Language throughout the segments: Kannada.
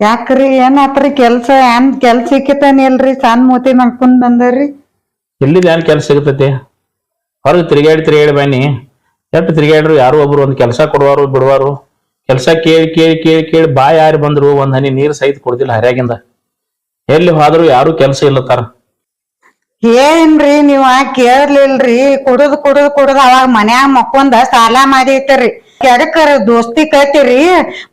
ಯಾಕ್ರಿ ಏನಾತ್ರಿ ಕೆಲ್ಸ? ಏನ್ ಕೆಲ್ಸ ಸಿಕ್ಕಿತಾನಿಲ್ರಿ ಸಣ್ಣ ಮೂತಿ ಮಾಡ್ಕೊಂಡ್ ಬಂದರಿ. ಎಲ್ಲಿದ್ ಏನ್ ಕೆಲಸ ಸಿಗತೈತಿ? ಹೊರಗೆ ತಿರುಗಾಡಿ ತಿರುಗಾಡಿ ಬನ್ನಿ. ಎಷ್ಟು ತಿರುಗಾಡ್ರು ಯಾರು ಒಬ್ರು ಒಂದ್ ಕೆಲಸ ಕೊಡುವಾರು ಬಿಡುವಾರು. ಕೆಲಸ ಕೇಳಿ ಕೇಳಿ ಕೇಳಿ ಕೇಳಿ ಬಾಯಿ ಯಾರು ಬಂದ್ರು ಒಂದ್ ಹನಿ ನೀರ್ ಸಹಿತ ಕೊಡ್ತಿಲ್ಲ ಹರ್ಯಾಗಿಂದ. ಎಲ್ಲಿ ಹೋದ್ರು ಯಾರು ಕೆಲಸ ಇಲ್ಲತ್ತಾರ ಏನ್ರಿ ನೀವ ಕೇಳಲಿಲ್ರಿ. ಕುಡದ್ ಕುಡದ್ ಕುಡದ್ ಅವಾಗ ಮನ್ಯಾಗ ಮಕ್ಕೊಂದ ಸಾಲ ಮಾಡಿರ್ತೀರಿ. ಎದಕ್ಕರ ದೋಸ್ತಿ ಕತ್ತಿರಿ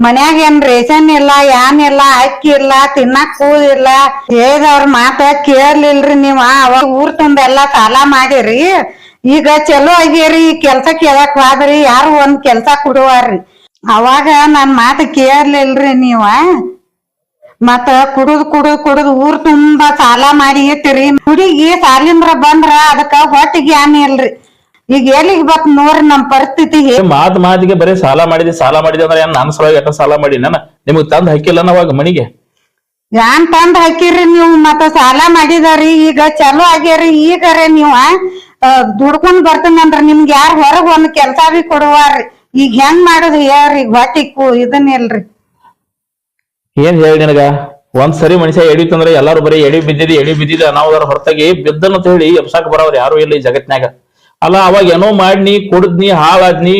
ಮನ್ಯಾಗ ಏನ್ ರೇಷನ್ ಇಲ್ಲ ಏನ್ ಇಲ್ಲ, ಅಕ್ಕಿ ಇಲ್ಲ, ತಿನ್ನಕ್ ಕೂದಿಲ್ಲ ಇಲ್ಲ. ಹೇಳಿದವ್ರ ಮಾತ ಕೇಳಲಿಲ್ರಿ ನೀವ. ಅವಾಗ ಊರ್ ತುಂಬ ಎಲ್ಲಾ ಸಾಲ ಮಾಡಿರಿ. ಈಗ ಚಲೋ ಆಗ್ಯರಿ ಕೆಲ್ಸ ಕೇಳಕ್ ಹೋದ್ರಿ, ಯಾರು ಒಂದ್ ಕೆಲ್ಸ ಕೊಡುವಾರ್ರಿ ಅವಾಗ ನನ್ ಮಾತು ಕೇಳಲಿಲ್ರಿ ನೀವ. ಮತ್ತ ಕುಡುದ್ ಕುಡುದ್ ಕುಡುದ್ ಊರ್ ತುಂಬಾ ಸಾಲ ಮಾಡಿ ಇಟ್ಟಿರಿ. ಹುಡುಗಿ ಸಾಲಿಂದ್ರ ಬಂದ್ರ ಅದಕ್ಕ ಹೊಟ್ಟಿಗೆ ಏನಿಲ್ರಿ ಈಗ ಎಲ್ಲಿಗ್ ಬತ್ ನೋಡ್ರಿ ನಮ್ ಪರಿಸ್ಥಿತಿ ಮಾತ್ ಮಾತಿಗೆ ಬರೀ ಸಾಲ ಮಾಡಿದೆ ಸಾಲ ಮಾಡಿದೆ ಅಂದ್ರೆ ಏನ್ ನನ್ನ ಸಲುವಾಗಿ ಎಟ್ಟ ಸಾಲ ಮಾಡಿ ನಾನು? ನಿಮಗ್ ತಂದ್ ಹಾಕಿಲ್ಲ ಅವಾಗ ಮನಿಗೆ? ಯಾನ್ ತಂದ್ ಹಾಕಿರಿ ನೀವು ಮತ್ತ ಸಾಲ ಮಾಡಿದಾರಿ ಈಗ ಚಲೋ ಆಗ್ಯಾರಿ ರೀ ನೀವ ಆ, ದುಡ್ಕೊಂಡ್ ಬರ್ತೇನಂದ್ರ ನಿಮ್ಗೆ ಯಾರ ಹೊರಗ್ ಒಂದ್ ಕೆಲ್ಸ ಬಿ ಕೊಡುವಾರಿ. ಈಗ ಹೆಂಗ್ ಮಾಡುದು ಹೇಳ್ರಿ ಹೊಟ್ಟಿ ಕು ಏನ್ ಹೇಳಿ ನಿನಗ? ಒಂದ್ ಸರಿ ಮನುಷ್ಯ ಎಡಿತಂದ್ರೆ ಎಲ್ಲಾರು ಬರೀ ಎಡಿ ಬಿದ್ದಿದಿ ಎಡಿ ಬಿದ್ದಿದ ಅನಾವುದರ ಹೊರತಾಗಿ ಬಿದ್ದನ್ನು ಹೇಳಿ ಎಬ್ಸಾಕ್ ಬರೋರು ಯಾರು ಇಲ್ಲ ಈ ಜಗತ್ನ್ಯಾಗ. ಅಲ್ಲ ಅವಾಗ ಏನೋ ಮಾಡ್ನಿ ಕುಡ್ದ್ನಿ ಹಾಳಾದ್ನಿ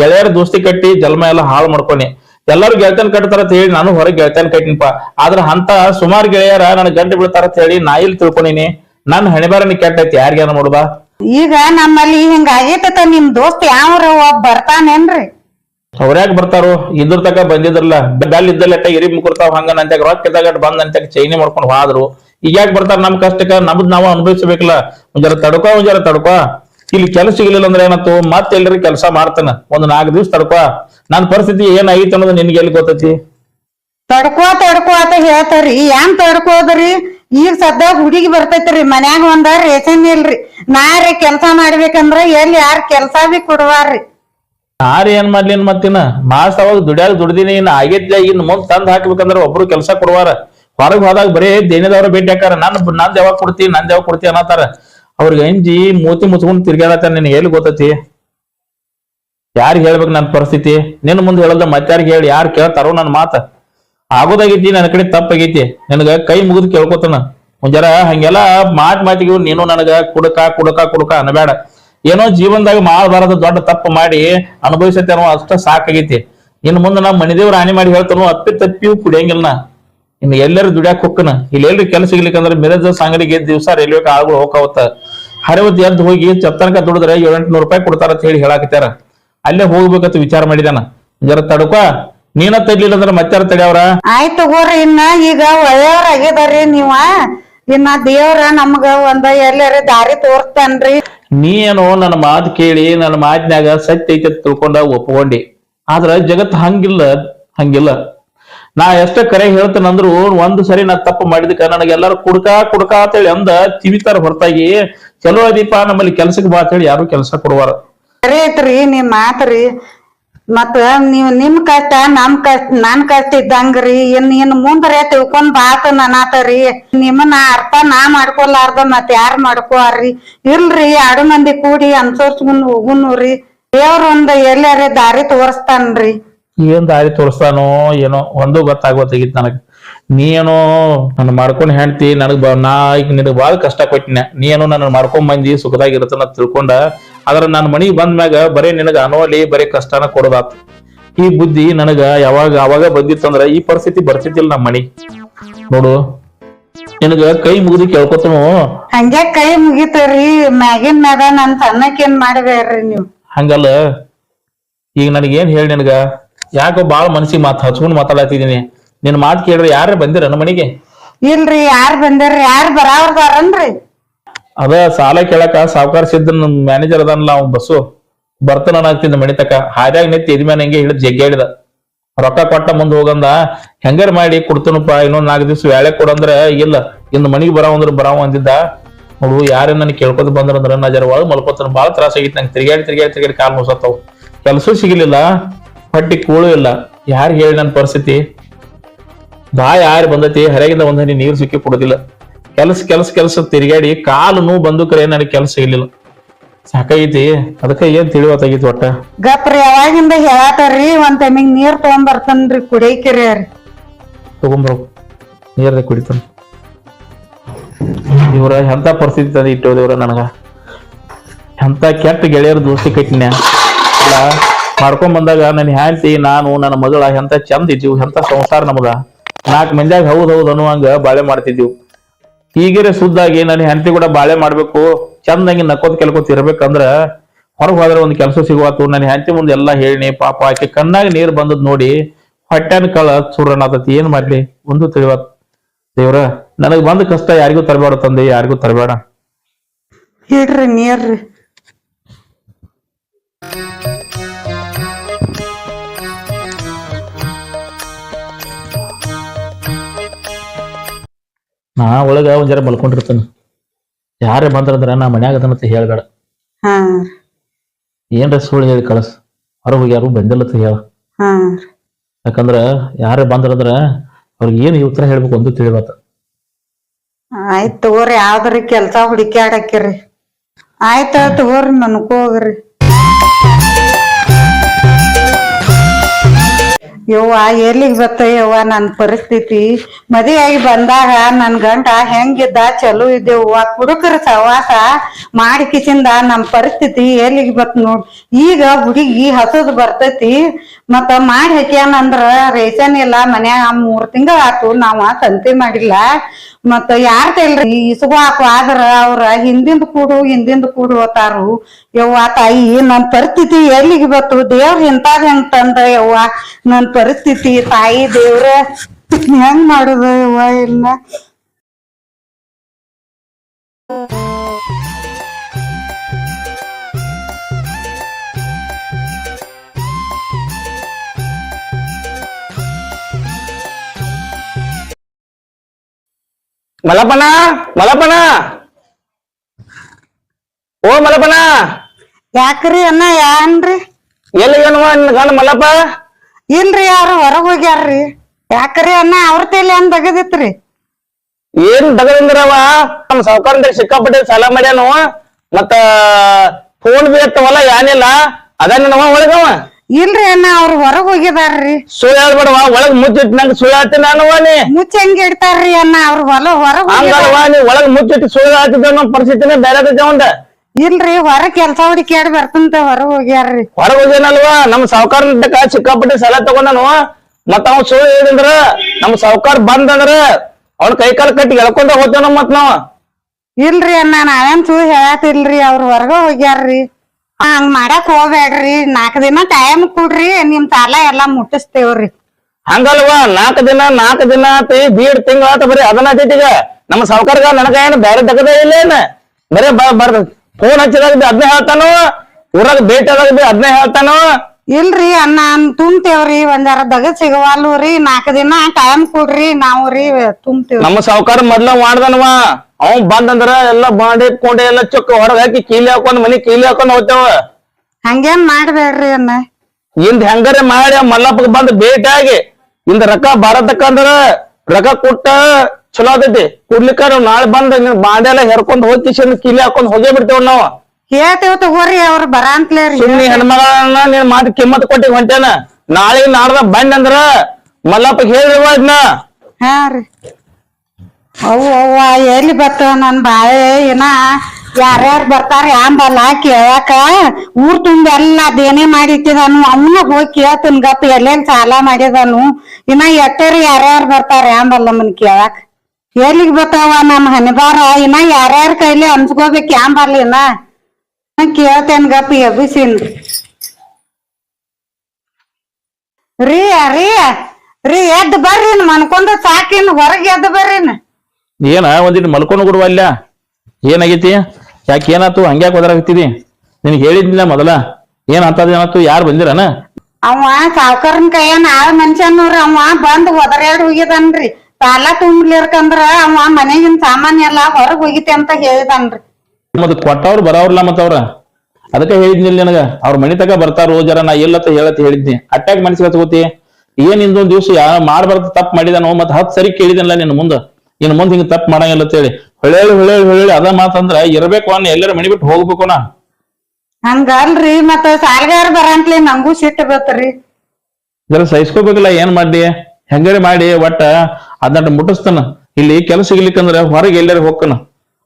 ಗೆಳೆಯರ ದೋಸ್ತಿ ಕಟ್ಟಿ ಜನ್ಮ ಎಲ್ಲ ಹಾಳು ಮಾಡ್ಕೊನಿ ಎಲ್ಲರೂ ಗೆಳತನ ಕಟ್ತಾರ ಅಂತ ಹೇಳಿ ನಾನು ಹೊರಗೆ ಗೆಳತನ ಕಟ್ಟಿನಪ್ಪ ಆದ್ರ ಅಂತ ಸುಮಾರು ಗೆಳೆಯರ ನನ್ ಗಂಟೆ ಬೀಳ್ತಾರ ಅಂತ ಹೇಳಿ ನಾ ಇಲ್ಲಿ ತಿಳ್ಕೊಂಡಿನಿ? ನನ್ ಹಣೆಬಾರನ ಕೆಟ್ಟೈತಿ ಯಾರಿಗೇನ ಮಾಡುದ? ಈಗ ನಮ್ಮಲ್ಲಿ ಹಿಂಗ ಆಗೇತ ನಿಮ್ ದೋಸ್ತ್ ಯಾವ್ರ ಒಬ್ಬ ಬರ್ತಾನೇನ್ರಿ? ಅವ್ರ್ಯಾಗ ಬರ್ತಾರು? ಇದ್ರ ತಕ ಬಂದಿದ್ರಲ್ಲ. ಬೆಲ್ ಇದ್ದಲ್ಲಟ್ಟ ಇರಿ ಮುಕುರ್ತಾವ ಹಂಗ ನಂತ್ಯಾಗ ರೊಕ್ಕ ಇದ್ದಾಗ ಬಂದ್ ನಂತ್ಯಾಗ ಚೈನಿ ಮಾಡ್ಕೊಂಡು ಹೋದ್ರು. ಈಗ ಯಾಕೆ ಬರ್ತಾರ ನಮ್ ಕಷ್ಟಕ್ಕ? ನಮ್ದ್ ನಾವು ಅನುಭವಿಸ್ಬೇಕಲ್ಲ. ಒಂದ್ ಜರ ತಡ್ಕೋ ಒಂದ್ ಜರ ತಡ್ಕೋ. ಇಲ್ಲಿ ಕೆಲಸ ಸಿಗಲಿಲ್ಲ ಅಂದ್ರೆ ಏನತ್ತು ಮತ್ತೆ ಎಲ್ರಿ ಕೆಲಸ ಮಾಡ್ತಾನ. ಒಂದ್ ನಾಲ್ಕು ದಿವ್ಸ ತಡ್ಕೋ. ನನ್ ಪರಿಸ್ಥಿತಿ ಏನಾಗಿತ್ತು ಅನ್ನೋದು ನಿನ್ಗೆ ಎಲ್ಲಿ ಗೊತ್ತೈತಿ? ತಡ್ಕೋ ತಡ್ಕೋ ಅಂತ ಹೇಳ್ತಾರಿ ಏನ್ ತಡ್ಕೋದ್ರಿ ಈಗ ಸದ್ಯ ಹುಡುಗಿ ಬರ್ತೈತ್ರಿ. ಮನ್ಯಾಗ ಒಂದ ರೇಷನ್ ಇಲ್ರಿ. ನಾರೆ ಕೆಲ್ಸ ಮಾಡ್ಬೇಕಂದ್ರ ಎಲ್ಲಿ ಯಾರ ಕೆಲ್ಸ ಬಿ ಕೊಡವಾರ್ರಿ. ನಾರ್ ಏನ್ ಮಾಡ್ಲಿನ್ ಮತ್ತಿನ? ಮಾಸ್ ಅವಾಗ ದುಡ್ಯಾಗ ದುಡ್ದಿನಿ. ಇನ್ ಆಗೈತ್ಲೆ ಇನ್ ಮುಂದ್ ತಂದ್ ಹಾಕ್ಬೇಕಂದ್ರ ಒಬ್ರು ಕೆಲಸ ಕೊಡವಾರ. ಹೊರಗ್ ಹೋದಾಗ ಬರೀ ದೇನಿದವ್ರ ಭೇಟಿ ಹಾಕಾರ ನನ್ ನಂದ್ ಯಾವಾಗ ಕೊಡ್ತಿ ನಂದ್ ಯಾವಾಗ ಕೊಡ್ತಿ ಅನ್ನತಾರ. ಅವ್ರಿಗೆ ಹೆಂಜಿ ಮೂತಿ ಮುಚ್ಕೊಂಡು ತಿರ್ಗಾಡತ್ತಾರ ನಿನಗೆ ಎಲ್ಲಿ ಗೊತ್ತತಿ? ಯಾರಿಗೆ ಹೇಳ್ಬೇಕು ನನ್ನ ಪರಿಸ್ಥಿತಿ? ನಿನ್ನ ಮುಂದೆ ಹೇಳದ ಮತ್ತಾರಿಗೆ ಹೇಳಿ? ಯಾರು ಕೇಳ್ತಾರೋ ನನ್ನ ಮಾತ. ಆಗೋದಾಗೈತಿ, ನನ್ನ ಕಡೆ ತಪ್ಪಾಗೈತಿ. ನನಗೆ ಕೈ ಮುಗಿದು ಕೇಳ್ಕೊತಾನ. ಒಂಜರ ಜರ ಹಂಗೆಲ್ಲ ಮಾತ್ ಮಾತಿಗೆ ನೀನು ನನಗ ಕುಡಕ ಕುಡಕ ಕುಡಕ ಅನಬೇಡ ಏನೋ ಜೀವನದಾಗ ಮಾಡಬಾರದು ದೊಡ್ಡ ತಪ್ಪು ಮಾಡಿ ಅನುಭವಿಸತ್ತೆ ಅನ್ನೋ ಅಷ್ಟ ಸಾಕಾಗೈತಿ. ಇನ್ನು ಮುಂದೆ ನಾ ಮನಿದೇವ್ರ ಹಾನಿ ಮಾಡಿ ಹೇಳ್ತಾನೋ, ಅಪ್ಪಿ ತಪ್ಪಿಯೂ ಕುಡಿಯಂಗಿಲ್ಲ ನಾ. ಇನ್ನು ಎಲ್ಲರೂ ದುಡಿಯಾಕ ಹೊಕ್ಕನ. ಇಲ್ಲಿ ಎಲ್ರಿ ಕೆಲಸ ಸಿಗ್ಲಿಕ್ಕಂದ್ರೆ ಮಿರಜ್ ಅಂಗಡಿಗೆ ದಿವಸ ರೈಲ್ವೆ ಕಾಳುಗಳು ಹೋಗಾವತ್ತ ಹರಿವತ್ ಎದ್ದು ಹೋಗಿ ಚತ್ತನಕ ದುಡಿದ್ರೆ ಏಳೆಂಟುನೂರು ರೂಪಾಯಿ ಕೊಡ್ತಾರ ಅಂತ ಹೇಳಿ ಹೇಳಾಕತ್ಯಾರ ಅಲ್ಲೇ ಹೋಗ್ಬೇಕಂತ ವಿಚಾರ ಮಾಡಿದಾನ. ಜರ ತಡ್ಕೋ. ನೀನ ತಡ್ಲಿಲ್ಲ ಅಂದ್ರೆ ಮತ್ತಾರ ತಡ್ಯಾವ್ರ? ಆಯ್ತು ತಗೋರಿ ಇನ್ನ ಈಗ ಒಳ್ಳೆಯವ್ರ ಆಗಿದಾರಿ ನೀವ. ಇನ್ನ ದೇವ್ರ ನಮ್ಗ ಒಂದ ಎಲ್ಲಾರ ದಾರಿ ತೋರ್ತಾನ್ರಿ ನೀ ಏನೋ ನನ್ನ ಮಾತು ಕೇಳಿ ನನ್ನ ಮಾತಿನ್ಯಾಗ ಸತ್ಯ ಐತೆ ಅಂತ ತಿಳ್ಕೊಂಡ ಒಪ್ಕೊಂಡಿ. ಆದ್ರ ಜಗತ್ ಹಂಗಿಲ್ಲ ಹಂಗಿಲ್ಲ. ನಾ ಎಷ್ಟ ಕರೆ ಹೇಳ್ತೇನಂದ್ರು ಒಂದ್ ಸರಿ ನಾ ತಪ್ಪು ಮಾಡಿದಕ್ಕ ನನಗೆಲ್ಲರೂ ಕುಡ್ಕ ಕುಡ್ಕ ಅಂತೇಳಿ ಅಂದ ತಿವಿತಾರ ಹೊರತಾಗಿ, ಚಲೋ ಅದೀಪ ನಮ್ಮಲ್ಲಿ ಕೆಲ್ಸಕ್ಕೆ ಬಾ ಅಂತೇಳಿ ಯಾರು ಕೆಲಸ ಕೊಡುವಾರ. ಸರಿ ಐತ್ರಿ ನಿಮ್ ಮಾತ್ರಿ. ಮತ್ತ ನೀವ್ ನಿಮ್ ಕಷ್ಟ, ನಮ್ ಕಷ್ಟ, ನನ್ ಕಷ್ಟ ಇದ್ದಂಗ್ರಿ. ಇನ್ ಇನ್ ಮುಂದ್ರೆ ತಿಳ್ಕೊಂಡ್ ಬಾತ ನನಾತರಿ ನಿಮ್ಮನ್ನ ಅರ್ಥ ನಾ ಮಾಡ್ಕೊಲಾರ್ದ ಮತ್ ಯಾರ್ ಮಾಡ್ಕೋರಿ ಇಲ್ರಿ ಎರಡು ಮಂದಿ ಕೂಡಿ ಅನ್ಸೋರ್ಸ್ಗುನ್ ಹೋಗುನ್ರಿ ದೇವ್ರ ಒಂದ್ ಎಲ್ಲಾರ ದಾರಿ ತೋರಿಸ್ತಾನ್ರಿ. ಏನ್ ದಾರಿ ತೋರಿಸ್ತಾನೋ ಏನೋ ಒಂದು ಗೊತ್ತಾಗೋತ್ತಾಗಿತ್ತು ನನಗ್. ನೀ ಏನೋ ನನ್ನ ಮಾಡ್ಕೊಂಡು ಹೆಂಡ್ತಿ ನನಗ್ ನಾ ಈಗ ನಿನಗ್ ಬಾಳ ಕಷ್ಟ ಕೊಟ್ಟಿನ ನೀ ಏನೋ ನನ್ನ ಮಾಡ್ಕೊಂಡ್ ಬಂದಿ ಅಂತ ತಿಳ್ಕೊಂಡ ಆದ್ರೆ ನನ್ನ ಮನಿಗೆ ಬಂದ ಮ್ಯಾಗ ಬರೇ ನಿನಗ ಅನೋಲಿ ಬರೀ ಕಷ್ಟನ ಕೊಡೋದಾತ್. ಈ ಬುದ್ಧಿ ನನಗ ಯಾವಾಗ ಅವಾಗ ಬಂದಿತ್ತಂದ್ರ ಈ ಪರಿಸ್ಥಿತಿ ಬರ್ತಿದ್ದಿಲ್ಲ ನಮ್ಮ ಮನಿ ನೋಡು ನಿನಗ ಕೈ ಮುಗಿದು ಕೇಳ್ಕೊತನು. ಹಂಗ ಕೈ ಮುಗಿತರಿ ಮ್ಯಾಗಿನ್ ಮ್ಯಾಗ ನನ್ ತನ್ನಕ್ಕೇನ್ ಮಾಡಿದ್ರಿ ನೀವು? ಹಂಗಲ್ಲ ಈಗ ನನಗೇನ್ ಹೇಳಿ ನಿನಗ? ಯಾಕೋ ಬಾಳ ಮನಸ್ಸಿಗೆ ಮಾತು ಹಚ್ಕೊಂಡ್ ಮಾತಾಡತಿದೀನಿ ನಿನ್ ಮಾತು ಕೇಳ್ರಿ ಯಾರೇ ಬಂದಿರ ನಮ್ಮ ಮನೆಗೆ? ಇಲ್ರಿ ಯಾರ್ ಬಂದಾರ್ರಿ ಯಾರು ಬರಾವ್ರದಾರನ್ರಿ? ಅದ ಸಾಲ ಕೇಳಕ ಸಾವುಕಾರ ಸಿದ್ದ ಮ್ಯಾನೇಜರ್ ಅದಾನಲ್ಲ ಅವ್ನ್ ಬಸ್ಸು. ಬರ್ತಾನ ಆಗ್ತಿದ್ದ ಮನೆ ತಕ. ಹಾದ್ಯಾಗ ನಿಂತಿ ಇದ್ಮ್ಯಾನ ಹಂಗೆ ಹಿಡಿದ್ ಜಗ್ಗಿ ಹಿಡಿದ ರೊಕ್ಕ ಕೊಟ್ಟ ಮುಂದ್ ಹೋಗಂದ ಹೆಂಗಾರ ಮಾಡಿ ಕೊಡ್ತನಪ್ಪ ಇನ್ನೊಂದ್ ನಾಲ್ಕು ದಿವ್ಸ ವ್ಯಾಳೆ ಕೊಡಂದ್ರ ಇಲ್ಲ ಇನ್ನು ಮನಿಗೆ ಬರಾವ ಅಂದ್ರ ಬರಾವ ಅಂದಿದ್ದ. ನೋಡು ಯಾರೇ ನನ್ ಕೇಳ್ಕೊತ ಬಂದ್ರ ಅಂದ್ರ ನಾ ಜರ ಒಳಗ್ ಮಲ್ಕೋತಾನ. ಬಾಳ ತ್ರಾಸ ಆಗಿತ್ತು ನಂಗೆ. ತಿರ್ಗಾಡಿ ತಿರ್ಗಾಡಿ ತಿರ್ಗಾಡಿ ಕಾಲ್ ಮುಸತ್ತವ್ ಕೆಲಸ ಸಿಗಲಿಲ್ಲ. ಹೊಟ್ಟಿ ಕೂಳು ಇಲ್ಲ. ಯಾರು ಹೇಳಿ ನನ್ನ ಪರಿಸ್ಥಿತಿ? ಬಾ ಯಾರು ಬಂದತಿ? ಹರೆಗಿಂದ ಒಂದ್ ಹನಿ ನೀರು ಸಿಕ್ಕಿ ಕೊಡೋದಿಲ್ಲ. ಕೆಲಸ ಕೆಲಸ ಕೆಲಸ ತಿರುಗಾಡಿ ಕಾಲು ನೋವು ಬಂದು ಕರೆ ನನಗೆ ಕೆಲಸ ಸಿಗ್ಲಿಲ್ಲ ಸಾಕೈತಿ ಅದಕ್ಕೆ ಏನ್ ತಿಳಿವತ್ತಾಗಿತ್ತು ಒಟ್ಟ? ಗಪ್ರಿ ಯಾವಾಗಿಂದ ಹೇಳತಾರ್ರಿ? ಒಂದ್ ಟೈಮಿಗ್ ನೀರ್ ತಗೊಂಡ್ ಬರ್ತನ್ರಿ ಕುಡಿಯಕಿರಿ ತಗೊಂಬರು ನೀರೇ ಕುಡಿತಾನ. ಇವ್ರ ಎಂತ ಪರಿಸ್ಥಿತಿ ತಂದು ಇಟ್ಟು ಇವ್ರ ನನಗ? ಎಂತ ಕೆಟ್ಟ ಗೆಳೆಯರ ದೋಸ್ತಿ ಕಟ್ಟಿನ ಅಲ್ಲ ಮಾಡ್ಕೊಂಡ್ ಬಂದಾಗ ನನ್ನ ಹ್ಯಾಂಡ್ತಿ ನಾನು, ನನ್ನ ಮಗಳ ಎಂತ ಚಂದ ಇದ್ದೀವಿ, ಎಂತ ಸಂಸಾರ ನಮಗ ನಾಲ್ಕು ಮಂದ್ಯಾಗ ಹೌದ್ ಹೌದ್ ಅನ್ನುವಂಗ ಬಾಳೆ ಮಾಡ್ತಿದ್ದೀವಿ. ಈಗಿರ ಸುದ್ದಾಗಿ ನನ್ನ ಹೆಂಡತಿ ಕೂಡ ಬಾಳೆ ಮಾಡ್ಬೇಕು, ಚಂದಂಗಿ ನಕ್ಕೋತ್ ಕೆಲ್ಕೋತ್ ಇರ್ಬೇಕಂದ್ರ ಹೊರಗೆ ಹೋದ್ರೆ ಒಂದು ಕೆಲಸ ಸಿಗುವಾತು ನನ್ನ ಹೆಂಡತಿ ಮುಂದೆ ಎಲ್ಲಾ ಹೇಳಿ ಪಾಪ ಆಕೆ ಕಣ್ಣಾಗ ನೀರ್ ಬಂದದ್ ನೋಡಿ ಹೊಟ್ಟೆನ ಕಳ ಸುರನಾತತಿ ಏನ್ ಮಾಡ್ಲಿ? ಒಂದು ತಿಳಿವತ್. ದೇವ್ರ, ನನಗ್ ಬಂದ ಕಷ್ಟ ಯಾರಿಗೂ ತರಬೇಡ ತಂದೆ, ಯಾರಿಗೂ ತರಬೇಡ ಹೇಳ್ರಿ ನೀರ್ರಿ. ನಾ ಒಳಗ ಒಂದ್ ಜರ ಮಲ್ಕೊಂಡಿರ್ತಾನ. ಯಾರೇ ಬಂದ್ರಂದ್ರ ನಾ ಮನ್ಯಾಗ ಅದನ್ನಂತ ಹೇಳ್ಬೇಡ. ಹಾ. ಏನ್ರ ಸುಳ್ಳು ಹೇಳಿ ಕಳಸ್. ಹೊರಗೆ ಹೋಗ್ಯಾರು ಬಂದಿಲ್ಲತ್ತ ಹೇಳ. ಹಾ. ಯಾಕಂದ್ರ ಯಾರೇ ಬಂದ್ರಂದ್ರ ಅವ್ರಿಗೆ ಏನ್ ಉತ್ತರ ಹೇಳ್ಬೇಕು ಅಂತ ತಿಳಿಬಾತ ಆಯ್ತ್ ತಗೋರಿ ಯಾವ್ದ್ರಿ ಕೆಲ್ಸ ಹುಡುಕ್ಯಾಡಕ್ಕಿರಿ. ಆಯ್ತ ತಗೋರಿ ನನ್ಕ ಯವ್ವ, ಎಲ್ಲಿಗೆ ಬತ್ತ ಯವ್ವ ನನ್ನ ಪರಿಸ್ಥಿತಿ? ಮದುವೆಯಾಗಿ ಬಂದಾಗ ನನ್ನ ಗಂಟ ಹೆಂಗಿದ್ದ, ಚಲೋ ಇದ್ದೇವ್ವ ಕುಡುಕರ ಸವಾಸ ಮಾಡಿ ಕಿಚಿಂದ ನಮ್ ಪರಿಸ್ಥಿತಿ ಎಲ್ಲಿಗೆ ಬತ್ ನೋಡ್. ಈಗ ಹುಡುಗಿ ಹಸದ್ ಬರ್ತೈತಿ, ಮತ್ತ ಮಾಡಿ ಹಾಕ್ಯಾನಂದ್ರ ರೇಷನ್ ಇಲ್ಲ, ಮನ್ಯಾಗ ಮೂರ್ ತಿಂಗಳ ಆತು ನಾವ ಸಂತೆ ಮಾಡಿಲ್ಲ. ಮತ್ತ ಯಾರ್ ಇಸಗು ಹಾಕು ಆದ್ರ ಅವ್ರ ಹಿಂದಿಂದ ಕೂಡು ಹಿಂದಿಂದ ಕೂಡು ಅತ್ತಾರು ಯವ್ವ ತಾಯಿ, ನನ್ ಪರಿಸ್ಥಿತಿ ಎಲ್ಲಿಗೆ ಬತ್ತು ದೇವ್ರ ಇಂತಾದ ಹೆಂಗ್ ತಂದ ಯವ್ವ? ನನ್ ಪರಿಸ್ಥಿತಿ, ತಾಯಿ, ದೇವ್ರ, ಹೆಂಗ್ ಮಾಡುದು ಯವ್ವ ಇಲ್ಲ ಮಲಪನ ಮಲಪನ? ಓ ಮಲಪನ? ಯಾಕ್ರಿ ಅಣ್ಣ ಯಾನ್ರಿ? ಎಲ್ಲಿ ಏನವ ನಿನ್ ಗಂಡ ಮಲ್ಲಪ್ಪ ಇಲ್ರಿ ಯಾರು ಹೊರಗ್ ಹೋಗ್ಯಾರ್ರಿ. ಯಾಕ್ರಿ ಅಣ್ಣ ಅವ್ರ ತೇಲಿ ಏನ್ ತಗದಿತ್ರಿ ಏನ್ ತಗದಿಂದ್ರವ ನಮ್ ಸಾವುಕಾರಂದ್ರೆ ಸಿಕ್ಕಾಪಟ್ಟೆ ಸಾಲ ಮಾಡ್ಯಾನು ಮತ್ತ ಫೋನ್ ಬಿ ಎತ್ತವಲ್ಲ ಏನಿಲ್ಲ ಅದ ನಿನ್ನವ ಒಳಗವ? ಇಲ್ರಿ ಅಣ್ಣ ಅವ್ರ ಹೊರಗ್ ಹೋಗಿದಾರ್ರಿ. ಸುಳ್ಳು ಹೇಳ್ಬೇಡವ ಒಳಗ್ ಮುಚ್ಚಿಟ್ಟು ನಂಗೆ ಸುಳ್ಳು ಹೇಳ್ತೀನಿ ನಾನು ನೀ ಮುಚ್ಚ ಹೆಂಗ್ ಇಡ್ತಾರ್ರಿ ಅಣ್ಣ ಅವ್ರ ಹೊಲ ಹೊರಗ್ ಹಂಗಲ್ವಾ ನೀ ಒಳಗ್ ಮುಚ್ಚಿಟ್ಟು ಸುಳ್ಳು ಹೇಳ್ತಿದ್ದ ನಮ್ಮ ಪರಿಸ್ಥಿತಿನೇ ಬೇರೆ ಅವಂದ. ಇಲ್ರಿ ಹೊರ ಕೆಲ್ಸ ಕೇಳಿ ಬರ್ತಂತ ಹೊರಗ್ ಹೋಗ್ಯಾರ್ರಿ. ಹೊರಗ್ ಹೋಗ್ಯಾನಲ್ವಾ ನಮ್ಮ ಸಾವುಕಾರ ಸಿಕ್ಕಾಪಟ್ಟೆ ಸಾಲ ತಗೊಂಡನು. ಮತ್ತ ಅವ್ ಸುಳ್ಳು ಹೇಳಿದ್ರ ನಮ್ಮ ಸಾವುಕಾರ ಬಂದಂದ್ರ ಅವ್ನ ಕೈ ಕಾಲ್ ಕಟ್ಟಿ ಎಳ್ಕೊಂಡ ಹೋಗ್ತಾನ ಮತ್ ನಾವ್. ಇಲ್ರಿ ಅಣ್ಣ ನಾವೇನ್ ಸುಳ್ಳು ಹೇಳತಿಲ್ರಿ ಅವ್ರ ಹೊರಗ ಹೋಗ್ಯಾರ್ರಿ. ಹಂಗ್ ಮಾಡಕ್ ಹೋಗ್ಬೇಡ್ರಿ. ನಾಕ್ ದಿನ ಟೈಮ್ ಕೊಡ್ರಿ. ನಿಮ್ ಸಾಲ ಎಲ್ಲಾ ಮುಟ್ಟಿಸ್ತೇವ್ರಿ. ಹಂಗಲ್ವಾ? ನಾಕ್ ದಿನ ನಾಕ್ ದಿನ ಬೀಡ್ ತಿಂಗಳ ಬರೀ ಅದನ್ನ ಆತೈತಿ ನಮ್ಮ ಸಾವುಕಾರ್ಗ ನನಗ ಏನ್ ಬೇರೆ ತಗದೇ ಇಲ್ಲ ಏನ ಬರೇ ಬರ್ ಫೋನ್ ಹಚ್ಚಿದಾಗ ಬಿ ಅದ್ನೇ ಹೇಳ್ತಾನು? ಊರಾಗ ಭೇಟಿ ಆದಾಗ ಬಿ ಅದ್ನೇ ಹೇಳ್ತಾನು? ಇಲ್ರಿ ಅನ್ನ ತುಂಬ್ತೇವ್ರಿ ಒಂದಾರ ದಗ ದಗದ್ ರೀ ನಾಕ್ ದಿನ ಟೈಮ್ ಕೊಡ್ರಿ ನಾವು ರೀ ತುಂಬ್ತೇವ್ರಿ. ನಮ್ಮ ಸಾವುಕಾರ ಮೊದ್ಲ ಮಾಡ್ದನವ. ಅವ್ ಬಂದಂದ್ರ ಎಲ್ಲ ಬಾಂಡೆ ಕೊಂಡೆ ಎಲ್ಲ ಚೊಕ್ಕ ಹೊರಗ್ ಹಾಕಿ ಕೀಲಿ ಹಾಕೊಂಡ್ ಮನಿ ಕೀಲಿ ಹಾಕೊಂಡ್ ಹೋಗ್ತೇವ. ಹಂಗೇನ್ ಮಾಡ್ಬೇಡ್ರಿ ಅನ್ನ. ಇಂದ ಹೆಂಗಾರೆ ಮಾಡಿ ಮಲ್ಲಪ್ಪ ಮಲ್ಲಪ್ಪಗ್ ಬಂದ್ ಭೇಟಿಯಾಗಿ ಇಂದ ರೊಕ್ಕ ಬಾರತಕ್ಕಂದ್ರ ರೊಕ್ಕ ಕೊಟ್ಟ ಚಲೋ ಆತೈತಿ. ಕುಡ್ಲಿಕ್ಕ ನಾವ್ ನಾಳೆ ಬಂದ್ ಬಾಂಡೆ ಎಲ್ಲ ಹೆರ್ಕೊಂಡ್ ಹೋಗಿ ಕೀಲಿ ಹಾಕೊಂಡ್ ಹೋಗೇ ಬಿಡ್ತೇವ್ ನಾವ್. ಹೇಳ್ತೇವ್ ತಗೋರಿ ಅವ್ರ ಬರಾಂತ್ಲೇರಿ ಸುಮ್ನಿ ಹೆಣ್ಮಗಳನ್ನ ನೀನ್ ಮಾತು ಕಿಮ್ಮತ್ ಕೊಟ್ಟಿ ಹೊಂಟೇನ? ನಾಳೆ ನಾಡ್ದ ಬಂದ್ ಅಂದ್ರ ಮಲ್ಲಪ್ಪ ಹೇಳಿ ಇದನ್ನ ಹಾ ರೀ. ಅವ್ವ ಅವ್ವ ಎಲ್ಲಿ ಬತ್ತ ನನ್ ಬಾಳೆ ಏನ ಯಾರ್ಯಾರು ಬರ್ತಾರ ಯಾಂಬಲ್ಲ ಕೇಳಾಕ ಊರ್ ತುಂಬ ಎಲ್ಲ ಅದೇನೇ ಮಾಡಿಟ್ಟಿದಾನು. ಅವನು ಹೋಗಿ ಕೇಳ್ತೀನಿ ಗಪ್ಪ ಎಲ್ಲೇನ್ ಸಾಲ ಮಾಡಿದಾನು. ಇನ್ನ ಎಟ್ಟರಿ ಯಾರ್ಯಾರು ಬರ್ತಾರ ಯಾಂಬಲ್ಲ ನಮ್ಮನ್ ಕೇಳಾಕ. ಎಲ್ಲಿಗ್ ಬರ್ತಾವ ನಮ್ ಹನಿಬಾರ? ಇನ್ನ ಯಾರ್ಯಾರ ಕೈಲಿ ಅನ್ಸ್ಕೋಬೇಕ್ ಯಾಂಬಲ್ಲ ಇನ್ನ. ಕೇಳ್ತೇನ್ ಗಪ್ಪ ಎಬ್ಬಿಸಿನ್ ರೀ ರೀ ರೀ ಎದ್ದು ಬರ್ರಿ ಮನ್ಕೊಂಡ ಸಾಕಿನ್ ಹೊರಗೆ ಎದ್ದು ಬರ್ರಿನ್ ಏನ ಒಂದಿನ ಮಲ್ಕೊಂಡು ಕೊಡುವ ಅಲ್ಲ ಏನಾಗೈತಿ? ಯಾಕೆ ಏನಾತು? ಹಂಗ್ಯಾಕ್ ಹೋದ್ರಾಗತ್ತಿದಿ ನಿನಗೆ ಹೇಳಿದ್ನಿಲ್ಲ ಮೊದಲ. ಏನ್ ಅಂತದ ಏನಾತು? ಯಾರು ಬಂದಿರನ? ಅವ ಸಾವ್ಕಾರನ್ ಕೈಯನ್ ಆಳ್ ಮನ್ಷನ್ನೂರಿ ಅವ ಬಂದ್ ಒದರ್ಯಾಡ್ ಹೋಗಿದನ್ರಿ. ಸಾಲ ತುಂಬ್ಲಿರ್ಕಂದ್ರ ಅವ ಮನೆಗಿನ ಸಾಮಾನ್ ಎಲ್ಲಾ ಹೊರಗೆ ಹೋಗಿತೆ ಅಂತ ಹೇಳಿದನ್ರಿ. ಮತ್ ಕೊಟ್ಟವ್ರು ಬರವ್ರಲ್ಲ ಮತ್ತ ಅವ್ರ. ಅದಕ್ಕೆ ಹೇಳಿದ್ನಿಲ್ಲ ನಿನಗ ಅವ್ರ ಮನಿ ತಗ ಬರ್ತಾರೋ ಜರ ನಾ ಎಲ್ಲತ್ತ ಹೇಳತ್ ಹೇಳಿದ್ನಿ. ಅಟ್ಯಾಕ್ ಮನಸ್ಸಿಗೆ ತಗೋತಿ ಏನ್ ಇಂದೊಂದ್ ದಿವ್ಸ ಯಾರ ಮಾಡ್ಬಾರ್ದು ತಪ್ಪು ಮಾಡಿದಾನೋ ಮತ್ ಹತ್ ಸರಿ ಕೇಳಿದನಲ್ಲ ನಿನ್ ಮುಂದ? ಇನ್ ಮುಂದ್ ಹಿಂಗ ತಪ್ಪು ಮಾಡಂಗಿಲ್ಲ ಅಂತ ಹೇಳಿ. ಹೊಳೇಳಿ ಹೊಳೇಳಿ ಹೊಳೇಳಿ ಅದ ಮಾತಂದ್ರ ಇರ್ಬೇಕು ಅನ್ನ ಎಲ್ಲರ ಮನಿ ಬಿಟ್ಟು ಹೋಗ್ಬೇಕು ನಾ. ಹಂಗಲ್ರಿ ಮತ್ತ ಸಾಲ್ಗಾರ ಬರಂತ್ಲೆ ನಂಗೂ ಸಿಟ್ಟು ಬತ್ರಿ ಜರ ಸಹಿಸ್ಕೋಬೇಕಲ್ಲ ಏನ್ ಮಾಡ್ಲಿ ಹೆಂಗಾರೆ ಮಾಡಿ ಒಟ್ಟ ಅದನ್ನ ಮುಟ್ಟಿಸ್ತಾನ ಇಲ್ಲಿ ಕೆಲಸ ಸಿಗ್ಲಿಕ್ಕಂದ್ರ ಹೊರಗೆ ಎಲ್ಲಾರು ಹೋಗ್ತಾನ.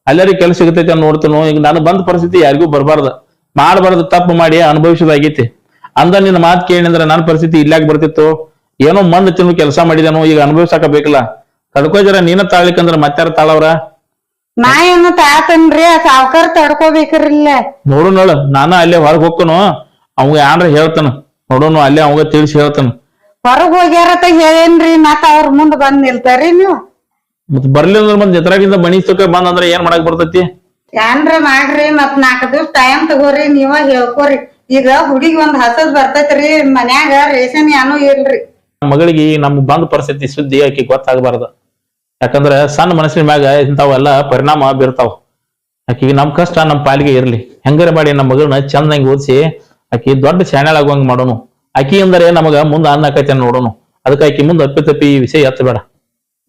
ಅಲ್ಲಾರಿ ಕೆಲಸ ಸಿಗತೈತಿ ಅಂತ ನೋಡ್ತಾನು. ಈಗ ನಾನು ಬಂದ ಪರಿಸ್ಥಿತಿ ಯಾರಿಗೂ ಬರಬಾರ್ದ. ಮಾಡಬಾರ್ದು ತಪ್ಪು ಮಾಡಿ ಅನುಭವಿಸೋದಾಗೈತಿ. ಅಂದ ನಿನ್ನ ಮಾತು ಕೇಳಿದ್ರೆ ನನ್ನ ಪರಿಸ್ಥಿತಿ ಇಲ್ಲಾಕ್ ಬರ್ತಿತ್ತು. ಏನೋ ಮಂದ ತಿನ್ನು ಕೆಲಸ ಮಾಡಿದನು ಈಗ ಅನುಭವಿಸಾಕ ಬೇಕಲ್ಲ. ತಡ್ಕೋಜರ ನೀನ ತಾಳ್ಲಿಕ್ಕಂದ್ರ ಮತ್ತಾರ ತಾಳವ್ರ? ನಾ ಏನು ತಾತನ್ರಿ ಆ ಸಾವ್ಕಾರ ತಡ್ಕೋಬೇಕ್ರಿಲ್ಲ. ನೋಡು ನೋಡು ನಾನು ಅಲ್ಲೇ ಹೊರಗೆ ಹೋಗ್ತಾನು ಅವಂಗ ಯಾನ್ರ ಹೇಳ್ತಾನ? ನೋಡೋನು ಅಲ್ಲೇ ಅವಂಗ ತಿಳಿಸಿ ಹೇಳ್ತಾನ. ಹೊರಗ್ ಹೋಗ್ಯಾರ ಹೇಳೇನ್ರಿ ಮತ್ತ ಅವ್ರ ಮುಂದ್ ಬಂದ್ ನಿಲ್ತಾರಿ ನೀವು. ಮತ್ ಬರ್ಲಿಲ್ಲ ಮತ್ ಜತ್ರಾಗಿಂದ ಮಣಿ ತಕ ಬಂದ್ ಅಂದ್ರ ಏನ್ ಮಾಡಕ್ ಬರ್ತೈತಿ? ಏನ್ರ ಮಾಡ್ರಿ ಮತ್ ನಾಲ್ಕ ದಿವ್ಸ ಟೈಮ್ ತಗೋರಿ ನೀವ ಹೇಳ್ಕೋರಿ. ಈಗ ಹುಡುಗಿ ಒಂದ್ ಹಸದ್ ಬರ್ತೈತ್ರಿ ಮನ್ಯಾಗ ರೇಷನ್ ಏನೂ ಇಲ್ರಿ. ಮಗಳಿಗೆ ನಮ್ ಬಂದ್ ಪರಿಸ್ಥಿತಿ ಸುದ್ದಿ ಆಕಿ ಗೊತ್ತಾಗಬಾರ್ದು. ಯಾಕಂದ್ರ ಸಣ್ಣ ಮನಸ್ಸಿನ ಮ್ಯಾಗ ಇಂಥವೆಲ್ಲ ಪರಿಣಾಮ ಬೀರ್ತಾವ. ಆಕಿಗೆ ನಮ್ ಕಷ್ಟ ನಮ್ ಪಾಲಿಗೆ ಇರ್ಲಿ. ಹೆಂಗಾರ ಮಾಡಿ ನಮ್ಮ ಮಗಳನ್ನ ಚಂದಂಗ್ ಓದಿಸಿ ಆಕಿ ದೊಡ್ಡ ಶಾಣ್ಯಾಳಾಗುವಂಗ್ ಮಾಡೋನು. ಆಕಿ ಅಂದ್ರೆ ನಮಗ ಮುಂದ ಅನ್ನ ಆಕೈತೆ ನೋಡೋನು. ಅದಕ್ಕೆ ಆಕಿ ಮುಂದೆ ಅಪ್ಪಿ ತಪ್ಪಿ ಈ ವಿಷಯ ಎತ್ತಬೇಡ.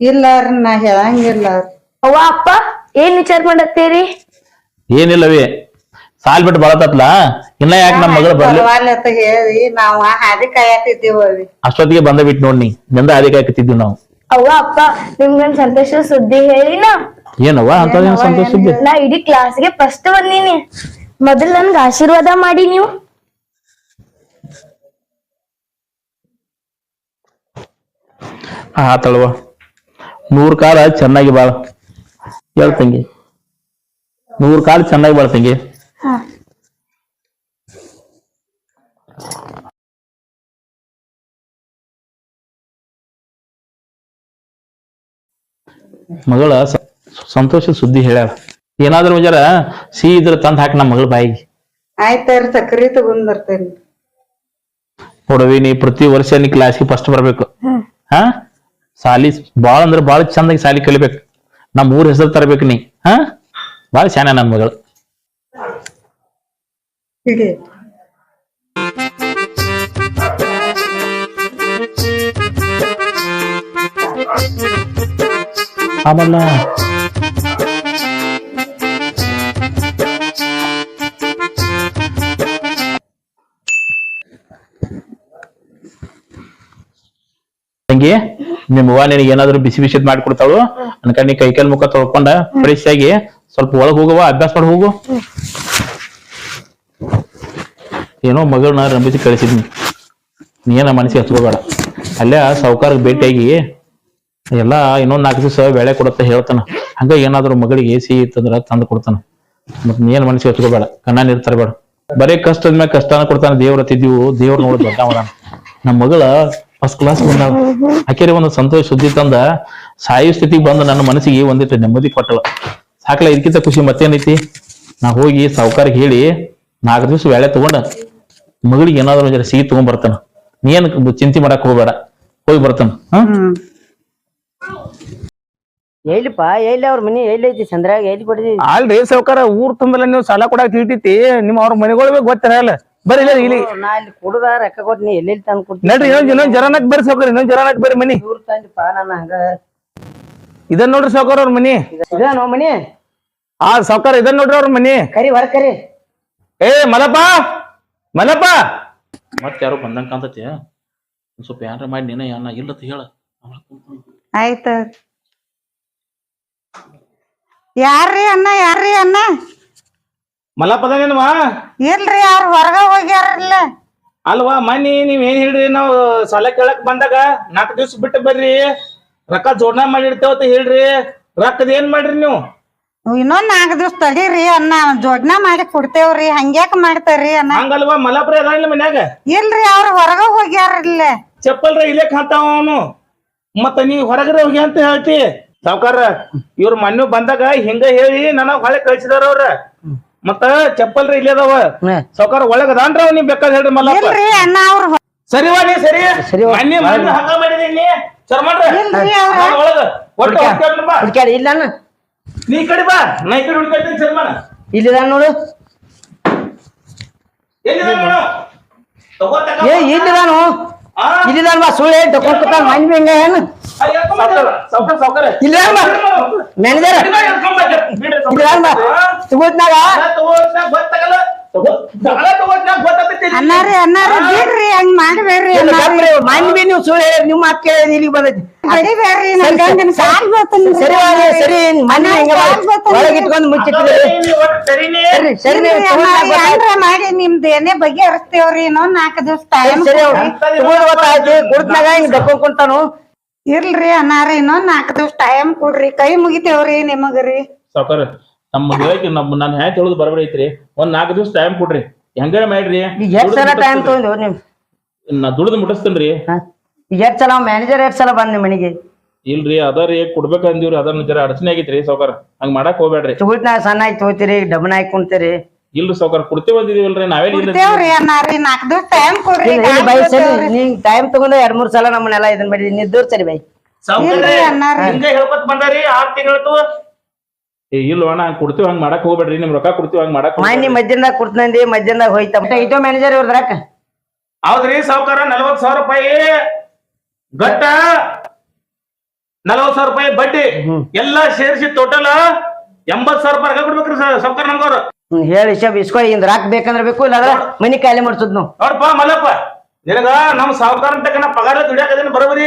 ಇಲ್ಲ ರೀ ನಾ ಹೇಳಂಗಿಲ್ಲ ಅವ್ವ ಅಪ್ಪ ಏನ್ ವಿಚಾರ ಮಾಡತ್ತೀರಿ? ಏನಿಲ್ಲವೇ ಸಾಲ್ ಬಿಟ್ಟು ಬಳತತ್ಲ? ಇನ್ನ ಯಾಕೆ ನಮ್ಮ ಮಗಳು ಬರ್ಲಿ? ಪರವಾಗಿಲ್ಲ ಅಂತ ಹೇಳಿ ನಾವ್ ಹಾದಿ ಕಾಯತ್ತಿದ್ದೀವಿ ಅಷ್ಟೊತ್ತಿಗೆ ಬಂದ ಬಿಟ್ಟು ನೋಡ್ನಿ ನಿಂದ ಅದಕ್ಕೆ ಹಾಕತಿದ್ವಿ ನಾವು. ಅವ್ವ ಅಪ್ಪ ನಿಮ್ಗೊಂದ್ ಸಂತೋಷ ಸುದ್ದಿ ಹೇಳಿನ ಏನವ್ವ ಅಂತ ಸಂತೋಷ ಸುದ್ದಿ? ನಾ ಇಡೀ ಕ್ಲಾಸ್ಗೆ ಫಸ್ಟ್ ಬಂದೀನಿ. ಮೊದಲ್ ನನ್ಗ ಆಶೀರ್ವಾದ ಮಾಡಿ ನೀವು. ಆತಳವ ನೂರ್ ಕಾಲ ಚೆನ್ನಾಗಿ ಬಾಳ. ಹೇಳ್ತಂಗಿ ನೂರ್ ಕಾಲ ಚೆನ್ನಾಗಿ ಬಾಳ್ತಂಗಿ ಮಗಳ ಸ- ಸಂತೋಷ ಸುದ್ದಿ ಹೇಳ್ಯಾಳ. ಏನಾದ್ರೂ ವಿಚಾರ ಸಿಹಿ ಇದ್ರ ತಂದ್ ಹಾಕಿ ನಮ್ಮ ಮಗಳ ಬಾಯಿಗೆ. ಆಯ್ತಾರ ಸಕ್ರಿ ತಗೊಂಡ್ ಬರ್ತೇನೆ. ನೋಡವಿ ನೀ ಪ್ರತಿ ವರ್ಷ ನೀ ಕ್ಲಾಸ್ಗೆ ಫಸ್ಟ್ ಬರ್ಬೇಕು. ಹಾ? ಸಾಲಿ ಬಾಳ ಅಂದ್ರ ಬಾಳ ಚಂದಾಗಿ ಸಾಲಿ ಕಲಿಬೇಕು. ನಮ್ಮ ಊರ್ ಹೆಸರು ತರಬೇಕು ನೀ. ಹಾ? ಬಾಳ ಶಾನೆ ನನ್ ಮಗಳು. ಹಿಡಿ ಆಮಲ್ಲ. ತಂಗಿ ನಿಮ್ಮ ಅವ್ವ ನಿನಗೆ ಏನಾದ್ರು ಬಿಸಿ ಬಿಸಿದ್ ಮಾಡ್ಕೊಡ್ತಾಳು ಅನ್ಕ ನೀ ಕೈಕಾಲ್ ಮುಖ ತೊಳ್ಕೊಂಡ ಫ್ರೆಶ್ ಆಗಿ ಸ್ವಲ್ಪ ಒಳಗ್ ಹೋಗುವ, ಅಭ್ಯಾಸ ಮಾಡಿ ಹೋಗು. ಏನೋ ಮಗಳನ್ನ ರಂಬಿಸಿ ಕಳಿಸಿದ್ನಿ. ನೀನ ಮನಸ್ಸಿಗೆ ಹಚ್ಕೋಬೇಡ ಅಲ್ಲೇ ಸಾವುಕಾರ ಭೇಟಿಯಾಗಿ ಎಲ್ಲಾ ಇನ್ನೊಂದ್ ನಾಲ್ಕು ದಿವಸ ಬೆಳೆ ಕೊಡತ್ತ ಹೇಳ್ತಾನ. ಹಂಗ ಏನಾದ್ರು ಮಗಳಿಗೆ ಎಸಿ ಇತ್ತಂದ್ರ ತಂದು ಕೊಡ್ತಾನ. ಮತ್ ನೀನ್ ಮನಸ್ಸಿಗೆ ಹಚ್ಕೋಬೇಡ ಕಣ್ಣ ನೀರ್ ತರಬೇಡ. ಬರೀ ಕಷ್ಟದ ಮ್ಯಾಗ ಕಷ್ಟನ ಕೊಡ್ತಾನ ದೇವ್ರ ತಿದ್ದೀವು ದೇವ್ರ ನೋಡಿ ದೊಡ್ಡ ನಮ್ಮ ಮಗಳ ಫಸ್ಟ್ ಕ್ಲಾಸ್ ಬಂದಾಳ ಆಕೆರೆ ಒಂದು ಸಂತೋಷ ಸುದ್ದಿ ತಂದ. ಸಾಯು ಸ್ಥಿತಿಗೆ ಬಂದ ನನ್ನ ಮನಸ್ಸಿಗೆ ಒಂದಿಟ್ಟು ನೆಮ್ಮದಿ ಕೊಟ್ಟಳ. ಸಾಕಲ ಇದಕ್ಕಿಂತ ಖುಷಿ ಮತ್ತೇನೈತಿ? ನಾ ಹೋಗಿ ಸಾವುಕಾರಿಗೆ ಹೇಳಿ ನಾಲ್ಕು ದಿವಸ ವೇಳೆ ತಗೊಂಡ ಮಗಳಿಗೆ ಏನಾದ್ರು ಒಂದ್ ಜರ ಸಿಹಿ ತಗೊಂಡ್ ಬರ್ತಾನ. ನೀ ಏನ್ ಚಿಂತೆ ಮಾಡಕ್ ಹೋಗ್ಬೇಡ. ಹೋಗಿ ಬರ್ತಾನ. ಎಲ್ಲಿಪ್ಪ? ಎಲ್ಲಿ ಅವ್ರ ಮನಿ? ಎಲ್ಲಿ ಐತಿ ಚಂದ್ರಾಗ? ಎಲ್ಲಿ ಕೊಡಿದಿ ಅಲ್ರಿ ಸಾವುಕಾರ ಊರ್ ತುಂಬಲ್ಲ ನೀವು ಸಾಲ ಕೊಡಾಕ್ ತಿಳಿತೈತಿ ನಿಮ್ಮ ಅವ್ರ ಮನೆಗಳು ಗೊತ್ತಿರಲ್ಲ. ಬರ್ರಿ ಇಲ್ಲ. ಇಲ್ಲಿ ನಾ ಇಲ್ಲಿ ಕುಡ್ದ ರೊಕ್ಕ ಕೊಟ್ಟು ನೀ ಎಲ್ಲೆಲ್ಲಿ ತಂದು ಕೊಡ್ತೀನಿ ನಡ್ರಿ ಇನ್ನೊಂದ್ ಇನ್ನೊಂದ್ ಜರನಾಕ್ ಬರ್ರಿ ಸಾವ್ಕಾರ ಇನ್ನೊಂದ್ ಜರನಾಕ್ ಬರ್ರಿ ಮನಿ. ಇವ್ರ ತಂದಿಪ್ಪ ನಾನು ಹಂಗ. ಇದನ್ ನೋಡ್ರಿ ಸಾವ್ಕಾರ ಅವ್ರ ಮನಿ. ಇದೇನೋ ಮನಿ? ಆ ಸಾವ್ಕಾರ ಇದನ್ ನೋಡ್ರಿ ಅವ್ರ ಮನಿ. ಕರಿ ಹೊರ ಕರಿ. ಏ ಮಲಪ್ಪ ಮಲಪ್ಪ. ಮತ್ತೆ ಯಾರೋ ಬಂದಂಗ ಕಾಣ್ತತಿ. ಒಂದ್ ಸ್ವಲ್ಪ ಯಾರ ಮಾಡಿ ನೀನ ಏನ ಇಲ್ಲತ್ತ ಹೇಳ. ಆಯ್ತ. ಯಾರ್ರಿ ಅಣ್ಣ ಯಾರ್ರಿ ಅಣ್ಣ? ಮಲಪ್ಪದೇನೇನ್ವಾ ಇಲ್ರಿ ಯಾರು ಹೊರಗ ಹೋಗ್ಯಾರಿಲ್ಲ ಅಲ್ವಾ ಮನಿ ನೀವ್ ಏನ್ ಹೇಳ್ರಿ? ನಾವು ಸಾಲ ಕೇಳಕ್ ಬಂದಾಗ ನಾಲ್ಕು ದಿವ್ಸ ಬಿಟ್ಟು ಬರ್ರಿ. ರೊಕ್ಕ ಜೋಡಣೆ ಮಾಡಿರ್ತೇವ ಅಂತ ಹೇಳ್ರಿ. ರೊಕ್ಕದ ಏನ್ ಮಾಡ್ರಿ ನೀವು? ಇನ್ನೊಂದ್ ನಾಲ್ಕು ದಿವ್ಸ ತಡೀರಿ ಅನ್ನ ಜೋಡ್ನ ಮಾಡಿ ಕೊಡ್ತೇವ್ರಿ. ಹಂಗ್ಯಾಕ್ ಮಾಡ್ತಾರ್ರಿ ಅನ್ನ? ಹಂಗಲ್ವಾ ಮಲಾಪುರ ಅದಾನಿಲ್ಲ ಮನ್ಯಾಗ? ಇಲ್ರಿ ಅವ್ರ ಹೊರಗ ಹೋಗ್ಯಾರಲ್ಲ ರೀ ಇಲ್ಲೇ ಕಾಂತಾವ ಅವನು. ಮತ್ತ ನೀವ್ ಹೊರಗಡೆ ಹೋಗಿ ಅಂತ ಹೇಳ್ತಿ. ಸಾವ್ಕಾರ ಇವ್ರ ಮನೆ ಬಂದಾಗ ಹಿಂಗ ಹೇಳಿ ನನಗ್ ಹೊಳೆ ಕಳ್ಸಿದಾರ ಅವ್ರ. ಮತ್ತ ಚಪ್ಪಲ್ರ ಇಲ್ಲೇ ಅದಾವ. ಹ್ಮ್. ಒಳಗ ಒಳಗ್ ರೀ ಅವ್ ನೀವ್ ಬೇಕಾದ್ ಹೇಳ್ರಿ ಮಲ್ಲ ಇಲ್ರಿ ಅಣ್ಣ ಅವ್ರ ಸರಿವಾ ನೀ ಸರಿ. ಸರಿ ವಾ. ಮನ್ನಿ ಮನ್ನಿ ಹಂಗ ಮಾಡಿದೀನಿ ಚರ್ಮನ್ರ ಇಲ್ರಿ ಅವ್ರ ಒಳಗ ಒಟ್ಟು ಹೊರ್ಟ್ಯಾಡ್ನ ಬಾ. ಹುಡ್ಕ್ಯಾಡಿ ಇಲ್ಲ ಅಣ್ಣ. ನೀ ಈ ಕಡೆ ಬಾ. ನಾ ಈ ಕಡೆ ಹುಡ್ಕಾಡ್ತೀನಿ ಚರ್ಮನ ಇಲ್ಲಿದಾನ ನೋಡು. ಎಲ್ಲಿದಾನ ನೋಡು? ಏ ಇಲ್ಲಿದಾನು ಬಾ ಸುಳ್ಳು ಹೇಳಿ ತಕೊಂಡ್ಕೊತ ಮನ್ ಹೆಂಗ ಏನು? ಬಾ, ಸಾವ್ಕಾರ ಮ್ಯಾನೇಜರ್ ಎತ್ಕೊಂಡ್ ಬಾ, ಬಿಡ್ರಿ ಸಾವ್ಕಾರ. ಇಲ್ಲಿದಾನ ಬಾ ಆ? ತಗೋತ್ನಾಗ? ನಾ ತಗೋತ ಗೊತ್ತಾಗಲ್ಲ? ತಗೋ ಸಾಲ ತಗೋತ್ ನಾ ಗೊತ್ತಾಗ್ತೈತಿ ಅನ್ನಾರಿ ಅನ್ನಾರಿ ಬಿಡ್ರಿ ಹಂಗ್ ಮಾಡ್ಬೇಡ್ರಿ ಇಲ್ಲ, ಗಪ್ರಿ, ಬಿ ನೀವು ಸುಳ್ಳು ಹೇಳಿ ನಿಮ್ಮ ಮಾತು ಕೇಳಿ ಇಲ್ಲಿಗೆ ಬಂದೈತಿ? ಬಡಿಬೇಡ್ರಿ ನನ್ ಗಂಡನ್ ಕಾಲ್ ಬೀಳ್ತಾನ್ರಿ ಸರಿ ವಾಣಿ, ಸರಿ ಮೊನ್ನೆ ಹಿಂಗೆ ಕಾಲ್ ಬೀಳ್ತಾನ್ರಿ. ಒಳಗೆ ಇಟ್ಕೊಂಡು ಮುಚ್ಚಿಟ್ಟಿದ್ರಿ ಸರಿನೇ ಸರಿ ಸರಿ ನೀವು ಇಲ್ರಿ ತಗೊಂಡ್ ಅನ್ನಾರಿ, ಗೊತ್ತಾಯ್ತು. ಏನ್ರ ಮಾಡಿ ನಿಮ್ದ್ ಏನೇ ಇನ್ನೊಂದ್ ನಾಲ್ಕು ದಿವಸ ಟೈಮ್ ಸರಿ ತಗೊಂಡ್ ಗೊತ್ತಾಯ್ತು ಕುಡ್ದ್ನಾಗ ಹಿಂಗ್ ದಕ್ಕೊಂಡ್ ಕುಂತಾನು ಇಲ್ರಿ ಅನ್ನಾರಿ ಇನ್ನೊಂದ್ ನಾಲ್ಕು ದಿವಸ ಟೈಮ್ ಕೊಡ್ರಿ. ಕೈ ಮುಗಿತೇವ್ರಿ ನಿಮಗ್ರಿ. ಸಾವ್ಕಾರ ನಮ್ಮ ಹೇಳಕ್ಕೆ ನಮ್ಮ ನಾನು ಹ್ಯಾಂಗ ಹೇಳುದು ಬರಬೇಡ ಐತ್ರಿ. ಒಂದ್ ನಾಲ್ಕು ದಿವಸ ಟೈಮ್ ಕೊಡ್ರಿ. ಹೆಂಗಾರ ಮಾಡ್ರಿ? ಈಗ ಎಷ್ಟ್ ಸಲ ಟೈಮ್ ತಗೊಂಡು ನೀವು? ನಾ ದುಡ್ದು ಮುಟ್ಟಿಸ್ತೇನ್ರಿ ಹಾ? ಈಗ ಎಷ್ಟ್ ಸಲ ಮ್ಯಾನೇಜರ್ ಎಷ್ಟು ಸಲ ಬಂದ್ ನಿಮ್ ಮನೆಗೆ ಇಲ್ರಿ ಅದರಿ ಕೊಡ್ಬೇಕಂದಿವ್ರಿ ಅದನ್ನ ಜರ ಅಡಚಣೆ ಆಗೈತ್ರಿ ಸಾವ್ಕಾರ. ಹಂಗ ಮಾಡಕ್ ಹೋಗ್ಬೇಡ್ರಿ. ಚುಗುಟ್ನಾಗ ಸಣ್ಣ ಆಯ್ತು ತಗೋತೀರಿ ಡಬ್ಬನ ಹಾಕಿ ಕುಂತೀರಿ ಇಲ್ರಿ ಸಾವ್ಕಾರ ಕೊಡ್ತೇವ್ ಅಂದಿದೀವಲ್ರಿ ನಾವೇ ಕೊಡ್ತೇವ್ರಿ ಅನ್ನಾರಿ ನಾಲ್ಕು ದಿವಸ ಟೈಮ್ ಕೊಡ್ರಿ ಇಲ್ಲ, ಇಲ್ಲ ಬೈ ಸರಿ ನೀ ಟೈಮ್ ತಗೊಂಡು ಎರಡ್ ಮೂರ್ ಸಲ ನಮ್ಮನೆಲ್ಲ ಇದನ್ ಮಾಡಿ ನೀ ದೂರ್ ಸರಿ ಬೈ. ಇಲ್ರಿ ಅನ್ನಾರಿ ಹಿಂಗ ಹೇಳ್ಕೊತ ಬಂದಾರಿ ಆರ್ ತಿಂಗಳತು ಏ ಇಲ್ಲ ಅಣ್ಣ ಹಂಗ ಕೊಡ್ತೇವೆ ಹಂಗ್ ಮಾಡಕ್ ಹೋಗ್ಬೇಡ್ರಿ ನಿಮ್ ರೊಕ್ಕ ಕೊಡ್ತೇವೆ ಹಂಗ ಮಾಡಕ್ ಮಾನ್ಯ ಮಧ್ಯಾಹ್ನದಾಗ ಕೊಡ್ತಂದಿ ಮಧ್ಯಾಹ್ನದಾಗ ಹೋಯ್ತ ಐಟೋ ಮ್ಯಾನೇಜರ್ ಇವ್ರದ್ರಾಕ ಹೌದ್ರಿ ಸಾವ್ಕಾರ ನಲ್ವತ್ತು ಸಾವಿರ ರೂಪಾಯಿ. ಗಟ್ಟ ನಲವತ್ ಸಾವಿರ ರೂಪಾಯಿ ಬಡ್ಡಿ. ಎಲ್ಲಾ ಸೇರಿಸಿ ಟೋಟಲ್ ಎಂಬತ್ ಸಾವಿರ ರೂಪಾಯಿ ರೊಕ್ಕ ಸರ್ ಸಾವ್ಕಾರ ನಮ್ಗವ್ರು. ಹೇಳಿ ಶಬ್ ಇಸ್ಕೊ ಇಂದ ರಾಕ್ ಬೇಕಂದ್ರ ಬೇಕು ಇಲ್ಲ ಮನಿ ಖಾಲಿ ಮಾಡ್ಸದ್ ನಾವು. ನೋಡಪ್ಪ ಮಲ್ಲಪ್ಪ ನಿನಗ ನಮ್ ಸಾವುಕಾರ ತಕ್ಕ ಪಗಾರ ದುಡಿಯಾಕದೇನು ಬರೋಬರಿ.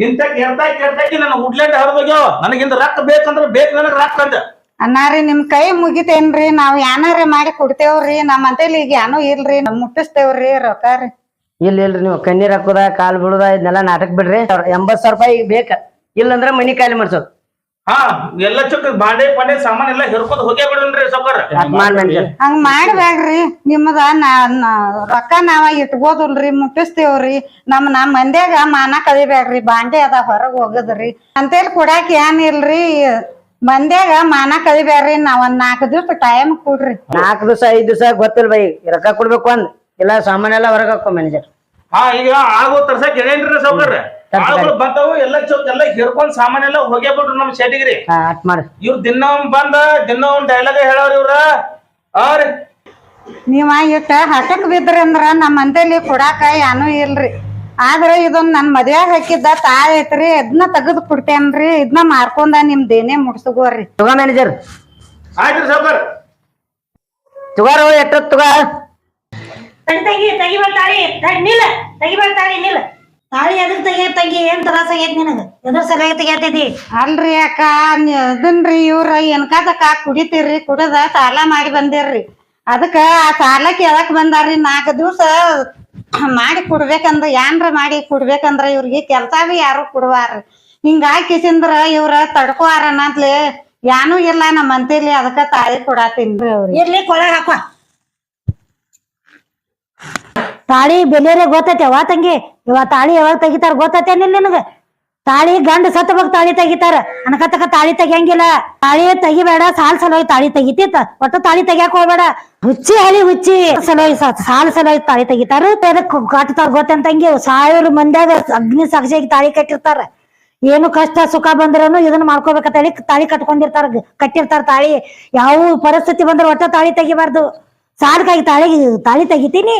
ನಿಂತ ಕೇಳ್ತಾ ಕೆರ್ತಾಕಿ ನನ್ನ ಉಡ್ಲೆಂಡ್ ಹರಿದೋಗ್ಯಾವ ನನಗಿಂದ ರೊಕ್ಕ ಬೇಕಂದ್ರೆ ಬೇಕು ನನಗೆ ರೊಕ್ಕ ಅಂತ ಅನ್ನಾರಿ ನಿಮ್ ಕೈ ಮುಗಿತೇನ್ರಿ? ನಾವ್ ಏನಾರ ಮಾಡಿ ಕೊಡ್ತೇವ್ರಿ. ನಮ್ಮ ಅಂತೇಳಿ ಈಗ ಏನೂ ಇಲ್ರಿ ನಮ್ ಮುಟ್ಟಿಸ್ತೇವ್ರಿ ರೊಕ್ಕ ರೀ. ಇಲ್ಲ ಇಲ್ರಿ ನೀವು ಕಣ್ಣೀರ್ ಹಾಕೋದ ಕಾಲ್ ಬಿಡುದ ಇದನ್ನೆಲ್ಲ ನಾಟಕ ಬಿಡ್ರಿ. ಎಂಬತ್ ಸಾವಿರ ರೂಪಾಯಿ ಬೇಕ. ಇಲ್ಲಂದ್ರ ಮನಿ ಖಾಲಿ ಮಾಡ್ಸೋದು. ಹಾ ಎಲ್ಲ ಬಾಂಡೆ ಪಾಂಡೆ ಸಾಮಾನ್ ಹಿರ್ಕೊಂಡ್ ಬಿಡನ್ರಿ ಹಂಗ್ ಮಾಡ್ಬೇಡ್ರಿ. ನಿಮ್ಮದ ನಾ ನಾ- ರೊಕ್ಕ ನಾವ ಇಟ್ಕೋದಲ್ರಿ ಮುಟ್ಟಿಸ್ತೇವ್ರಿ. ನಮ್ ನಮ್ ಮಂದ್ಯಾಗ ಮಾನ ಕದಿಬೇಡ್ರಿ ಬಾಂಡೆ ಅದ ಹೊರಗ್ ಹೋಗದ್ರಿ. ಅಂತೇಳಿ ಕೊಡಾಕ ಏನ್ ಇಲ್ರಿ. ಮಂದ್ಯಾಗ ಮಾನ ಕದಿಬೇಡ್ರಿ ನಾವ್ ಒಂದ್ ನಾಲ್ಕು ದಿವ್ಸ ಟೈಮ್ ಕೊಡ್ರಿ. ನಾಲ್ಕು ದಿವ್ಸ ಐದ್ ದಿವ್ಸ ಗೊತ್ತಿಲ್ಲ ಬೈ ರೊಕ್ಕ ಕೊಡ್ಬೇಕು ಅಂದ್. ಇಲ್ಲ ಸಾಮಾನ್ಯ ಎಲ್ಲ ಹೊರಗೆ ಹಾಕೋ ಮ್ಯಾನೇಜರ್ ಹಾ ಈಗ ಆಗೋ ತರ್ಸಕ್ ಹೇಳೇನ್ರಿ ಸೌಕರ್ಯ? ಆಳುಗಳು ಬಂದವು ಎಲ್ಲ ಚೌಕ್ ಎಲ್ಲ ಹಿರ್ಕೊಂಡ್ ಸಾಮಾನ್ ಎಲ್ಲ ಹೋಗ್ಯಾ ಬಿಟ್ರು ನಮ್ ಶೆಟಿಗ್ರಿ ಹಾ ಅಟ್ ಮಾಡಿ ಇವ್ರ ದಿನ ಒಂದ್ ಬಂದ ದಿನ ಒಂದ್ ಡೈಲಾಗ್ ಹೇಳವ್ರಿ ಇವ್ರ. ಆ ರೀ. ನೀವ ಇಟ್ಟ ಹಠಕ್ ಬಿದ್ರಿ ಅಂದ್ರ ನಮ್ಮ ಮಂತೇಲಿ ಕೊಡಾಕ ಏನೂ ಇಲ್ರಿ. ಆದ್ರ ಇದೊಂದ್ ನನ್ ಮದ್ವೆ ಹಾಕಿದ್ದ ತಾಳ ಐತ್ರಿ ಇದನ್ನ ತೆಗದ್ ಕೊಡ್ತೇನ್ರಿ ಇದನ್ನ ಮಾರ್ಕೊಂಡ ನಿಮ್ದೇನೇ ಮುಡ್ಸಗೋರಿ ತುಗ ಮ್ಯಾನೇಜರ್ ಆಯ್ತ್ರಿ ಸೌಕರ್. ತುಗಾರ ಎಟ್ಟ ತುಗ? ತಗಿ ತಂಗಿ ತೆಗಿಬೇಡ ತಾಳಿ. ನಿಲ್ ನಿಲ್ಲ. ತೆಗಿಬೇಡ ತಾಳಿ ನಿಲ್ಲ. ತಾಳಿ ಎದ್ರ ತೆಗಿಯ ತಂಗಿ? ಏನ್ ತ್ರಾಸ ಆಗೈತಿ ನಿನಗ? ಎದ್ರ ಸರಿಯಾಗಿ ತೆಗಿಯತೈತಿ ಅಲ್ರಿ ಅಕ್ಕ ನೀ- ಅದನ್ರಿ ಇವ್ರ ಎನ್ಕಾದಕ್ಕ ಕುಡಿತೀರ್ರಿ ಕುಡದ ಸಾಲ ಮಾಡಿ ಬಂದಿರ್ರಿ. ಅದಕ್ಕ ಆ ಸಾಲ ಕೇಳಕ್ ಬಂದಾರ್ರಿ. ನಾಲ್ಕು ದಿವ್ಸ ಮಾಡಿ ಕೊಡ್ಬೇಕಂದ್ರ ಏನ್ರ ಮಾಡಿ ಕೊಡ್ಬೇಕಂದ್ರ ಇವ್ರಿಗೆ ಕೆಲ್ಸ ಬಿ ಯಾರು ಕೊಡುವಾರ್ರಿ. ಹಿಂಗಾಗಿ ಕಿಸಿಂದ್ರ ಇವ್ರ ತಡ್ಕೋವಾರನಂತ್ಲೆ ಏನೂ ಇಲ್ಲ ನಮ್ಮ ಅಂತೇಲಿ ಅದಕ್ಕ ತಾಳಿ ಕೊಡಾತೀನಿ ಅವ್ರಿಗೆ. ಇರ್ಲಿ ಕೊಳಗ ಹಾಕುವ ತಾಳಿ ಬೆಲೆರೆ ಗೊತ್ತೈತೆ ವಾ ತಂಗಿ? ಇವ ತಾಳಿ ಯಾವಾಗ ತೆಗಿತಾರ ಗೊತ್ತೈತೇನಿಲ್ಲ ನಿನಗ? ತಾಳಿ ಗಂಡ ಸತ್ತ ಬಗ್ಗೆ ತಾಳಿ ತೆಗಿತಾರ. ಅನಕತಕ ತಾಳಿ ತೆಗಿಯಂಗಿಲ್ಲ. ತಾಳಿ ತೆಗಿಬೇಡ, ಸಾಲ್ ಸಲೋಯ್ ತಾಳಿ ತೆಗಿತಿ ಒಟ್ಟು ತಾಳಿ ತೆಗಿಯಾಕ ಹೋಗ್ಬೇಡ. ಹುಚ್ಚಿ ಹಳಿ ಹುಚ್ಚಿ. ಸಲೋಯ್ ಸಾಲ್ ಸಲೋಯ್ ತಾಳಿ ತೆಗಿತಾರ. ಕಟ್ತಾರ ಗೊತ್ತೇನ್ ತಂಗಿ? ಸಾವಿರ ಮಂದ್ಯಾಗ ಅಗ್ನಿ ಸಾಕ್ಷಿಯಾಗಿ ತಾಳಿ ಕಟ್ಟಿರ್ತಾರ. ಏನು ಕಷ್ಟ ಸುಖ ಬಂದ್ರನು ಇದನ್ನ ಮಾಡ್ಕೋಬೇಕ ತಾಳಿ ತಾಳಿ ಕಟ್ಕೊಂಡಿರ್ತಾರ, ಕಟ್ಟಿರ್ತಾರ ತಾಳಿ. ಯಾವ ಪರಿಸ್ಥಿತಿ ಬಂದ್ರ ಒಟ್ಟ ತಾಳಿ ತೆಗಿಬಾರ್ದು. ಸಾಲಕ್ಕಾಗಿ ತಾಳಿ ತಾಳಿ ತೆಗಿತೀನಿ.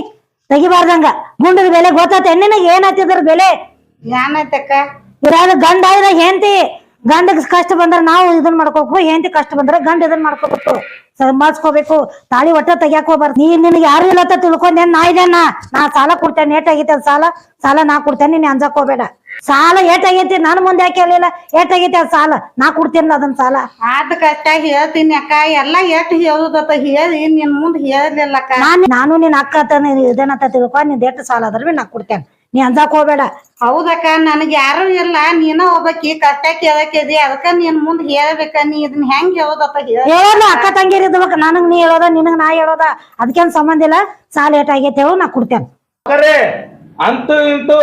ತೆಗಿಬಾರ್ದಂಗ. ಗುಂಡದ ಬೆಲೆ ಗೊತ್ತೈತೆ ನಿನಗೆ ಏನಾಗ್ತಿದ್ರ ಬೆಲೆ? ಏನಾಯ್ತಕ್ಕ ಇರಾದ ಗಂಡ ಆದ್ರೆ ಹೆಂಡತಿ. ಗಂಡಗ್ ಕಷ್ಟ ಬಂದ್ರ ನಾವು ಇದನ್ ಮಾಡ್ಕೋಬೇಕು ಹೆಂಡತಿ ಕಷ್ಟ ಬಂದ್ರ ಗಂಡ ಇದನ್ ಮಾಡ್ಕೋಬೇಕು. ಸಂಭಾಳ್ಸ್ಕೋಬೇಕು ತಾಳಿ ಒಟ್ಟ ತೆಗಿಯಾಕ ಹೋಗ್ಬಾರ್ದು. ನೀ ನಿನಗೆ ಯಾರು ಇಲ್ಲ ತಿಳ್ಕೊಂಡೇನ್ ನಾ ಇದೇನ? ನಾ ಸಾಲ ಕೊಡ್ತೇನೆ ನೇಟ್ ಆಗಿತ್ತ ಸಾಲ? ಸಾಲ ನಾ ಕೊಡ್ತೇನೆ ನೀನ್ ಅಂಜಕ್ ಹೋಗ್ಬೇಡ. ಸಾಲ ಏಟಾಗೈತಿ? ನನ್ ಮುಂದೆ ಯಾಕೆ ಹೇಳಿಲ್ಲ ಏಟಾಗೈತಿ ಅದ್ ಸಾಲ? ನಾ ಕೊಡ್ತೀನಿ ಅದನ್ ಸಾಲ. ಆದ ಕಷ್ಟ ಹೇಳ್ತೀನಿ ಅಕ್ಕ. ಎಲ್ಲ ಎಷ್ಟು ಹೇಳುದತ್ತ ಹೇಳಿ ನಿನ್ ಮುಂದ್ ಹೇಳಲಿಲ್ಲ ಅಕ್ಕ. ನಾನು ನಿನ್ ಅಕ್ಕ ಅಂತ ಇದೇನಂತ ತಿಳ್ಕೊ? ನಿನ್ ಎಷ್ಟು ಸಾಲ ಅದ್ರ ನಾ ಕೊಡ್ತೇನೆ. ನೀ ಅಂದಾಕ್ ಹೋಗ್ಬೇಡ. ಹೌದಕ್ಕ ನನಗ್ ಯಾರು ಇಲ್ಲ. ನೀನ ಒಬ್ಬಕಿ ಕಷ್ಟ ಕೇಳಕ್ಕಿದಿ. ಅದಕ್ಕ ನೀನ್ ಮುಂದ್ ಹೇಳ್ಬೇಕ. ನೀ ಇದನ್ ಹೆಂಗ್ ಹೇಳೋದಪ್ಪ ಹೇಳ. ಹೇಳೋದ ಅಕ್ಕ ತಂಗಿಯರ್ ಇದ್ಬೇಕ ನನಗ್ ನೀ ಹೇಳೋದ ನಿನಗ್ ನಾ ಹೇಳೋದ. ಅದಕ್ಕೇನ್ ಸಂಬಂಧ ಇಲ್ಲ. ಸಾಲ ಏಟಾಗೈತೆ ಹೇಳು ನಾ ಕೊಡ್ತೇನೆ. ಅಂತೂ ಇಂತೂ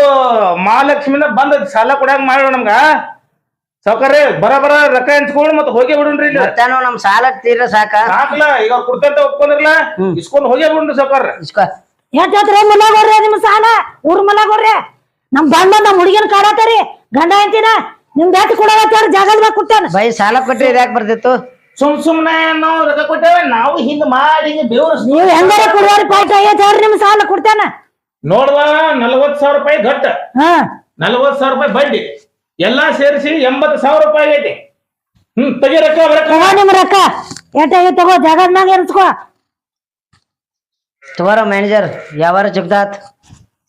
ಮಹಾಲಕ್ಷ್ಮಿನ ಬಂದ ಸಾಲ ಕೊಡಂಗ ಮಾಡೋ ನಮ್ಗ. ಸೌಕರ್ಯ ಬರ ಬರ ರೊಕ್ಕ ಹಂಚ್ಕೊಂಡು ಮತ್ತೆ ಹೋಗಿ ಬಿಡುನ್ರಿ ಇಲ್ಲಿ. ಮತ್ತಾನು ನಮ್ ಸಾಲ ತೀರ ಸಾಕ. ಹಾಕಲ ಈಗ ಅವ್ರು ಕೊಡ್ತಂತ ಒಪ್ಕೊಂಡ್ರಲ್ಲ ಇಸ್ಕೊಂಡ್ ಹೋಗಿ ಬಿಡ್ರಿ ಸಾವುಕಾರ ಇಸ್ಕೊ. ಮನ್ಯಾಗ ಮಲಾಗೋರ್ರಿ ನಿಮ್ ಸಾಲ? ಊರ್ ಮಲಾಗೋರ್ರಿ ನಮ್ ಗಂಡ ನಮ್ ಹುಡುಗಿನ ಕಾಡತ್ತರಿ ಗಂಡ ಅಂತೀನ ನಿಮ್ ಬ್ಯಾಟ್ ಕೊಡೋತ್ತಾರ ಜಾಗದ ಮ್ಯಾಗ ಕೊಡ್ತೇನೆ ಬೈ ಸಾಲ ಕೊಟ್ರಿ ಇದ್ಯಾಕ್ ಬರ್ತಿತ್ತು? ಸುಮ್ ಸುಮ್ನೆ ನಾವು ರೊಕ್ಕ ಕೊಟ್ಟೇವೆ ನಾವು ಹಿಂದ್ ಮಾಡಿ ಹಿಂಗ್ ಬೇವ್ರ ನೀವ್ ಹೆಂಗಾರ ಕೊಡುವಾರಿ ಪಾಠ ನಿಮ್ ಸಾಲ ಕೊಡ್ತೇನೆ. ನೋಡುವ ನಲವತ್ ಸಾವಿರ ರೂಪಾಯಿ ಘಟ್ಟ. ಹಾ. ನಲವತ್ ಸಾವಿರ ರೂಪಾಯಿ ಬಡ್ಡಿ. ಎಲ್ಲಾ ಸೇರಿಸಿ ಎಂಬತ್ ಸಾವಿರ ರೂಪಾಯಿ ಆಗೈತಿ. ಹ್ಮ್ ತೆಗಿ ರೊಕ್ಕ ರೊಕ್ಕ. ತಗೋ ನಿಮ್ ರೊಕ್ಕ. ತಗೋ ಜಾಗದ ಮ್ಯಾಗ ಎರ್ಸ್ಕೋ ತಗೋರ ಮ್ಯಾನೇಜರ್ ಯಾವಾರ ಜಗದಾತ್.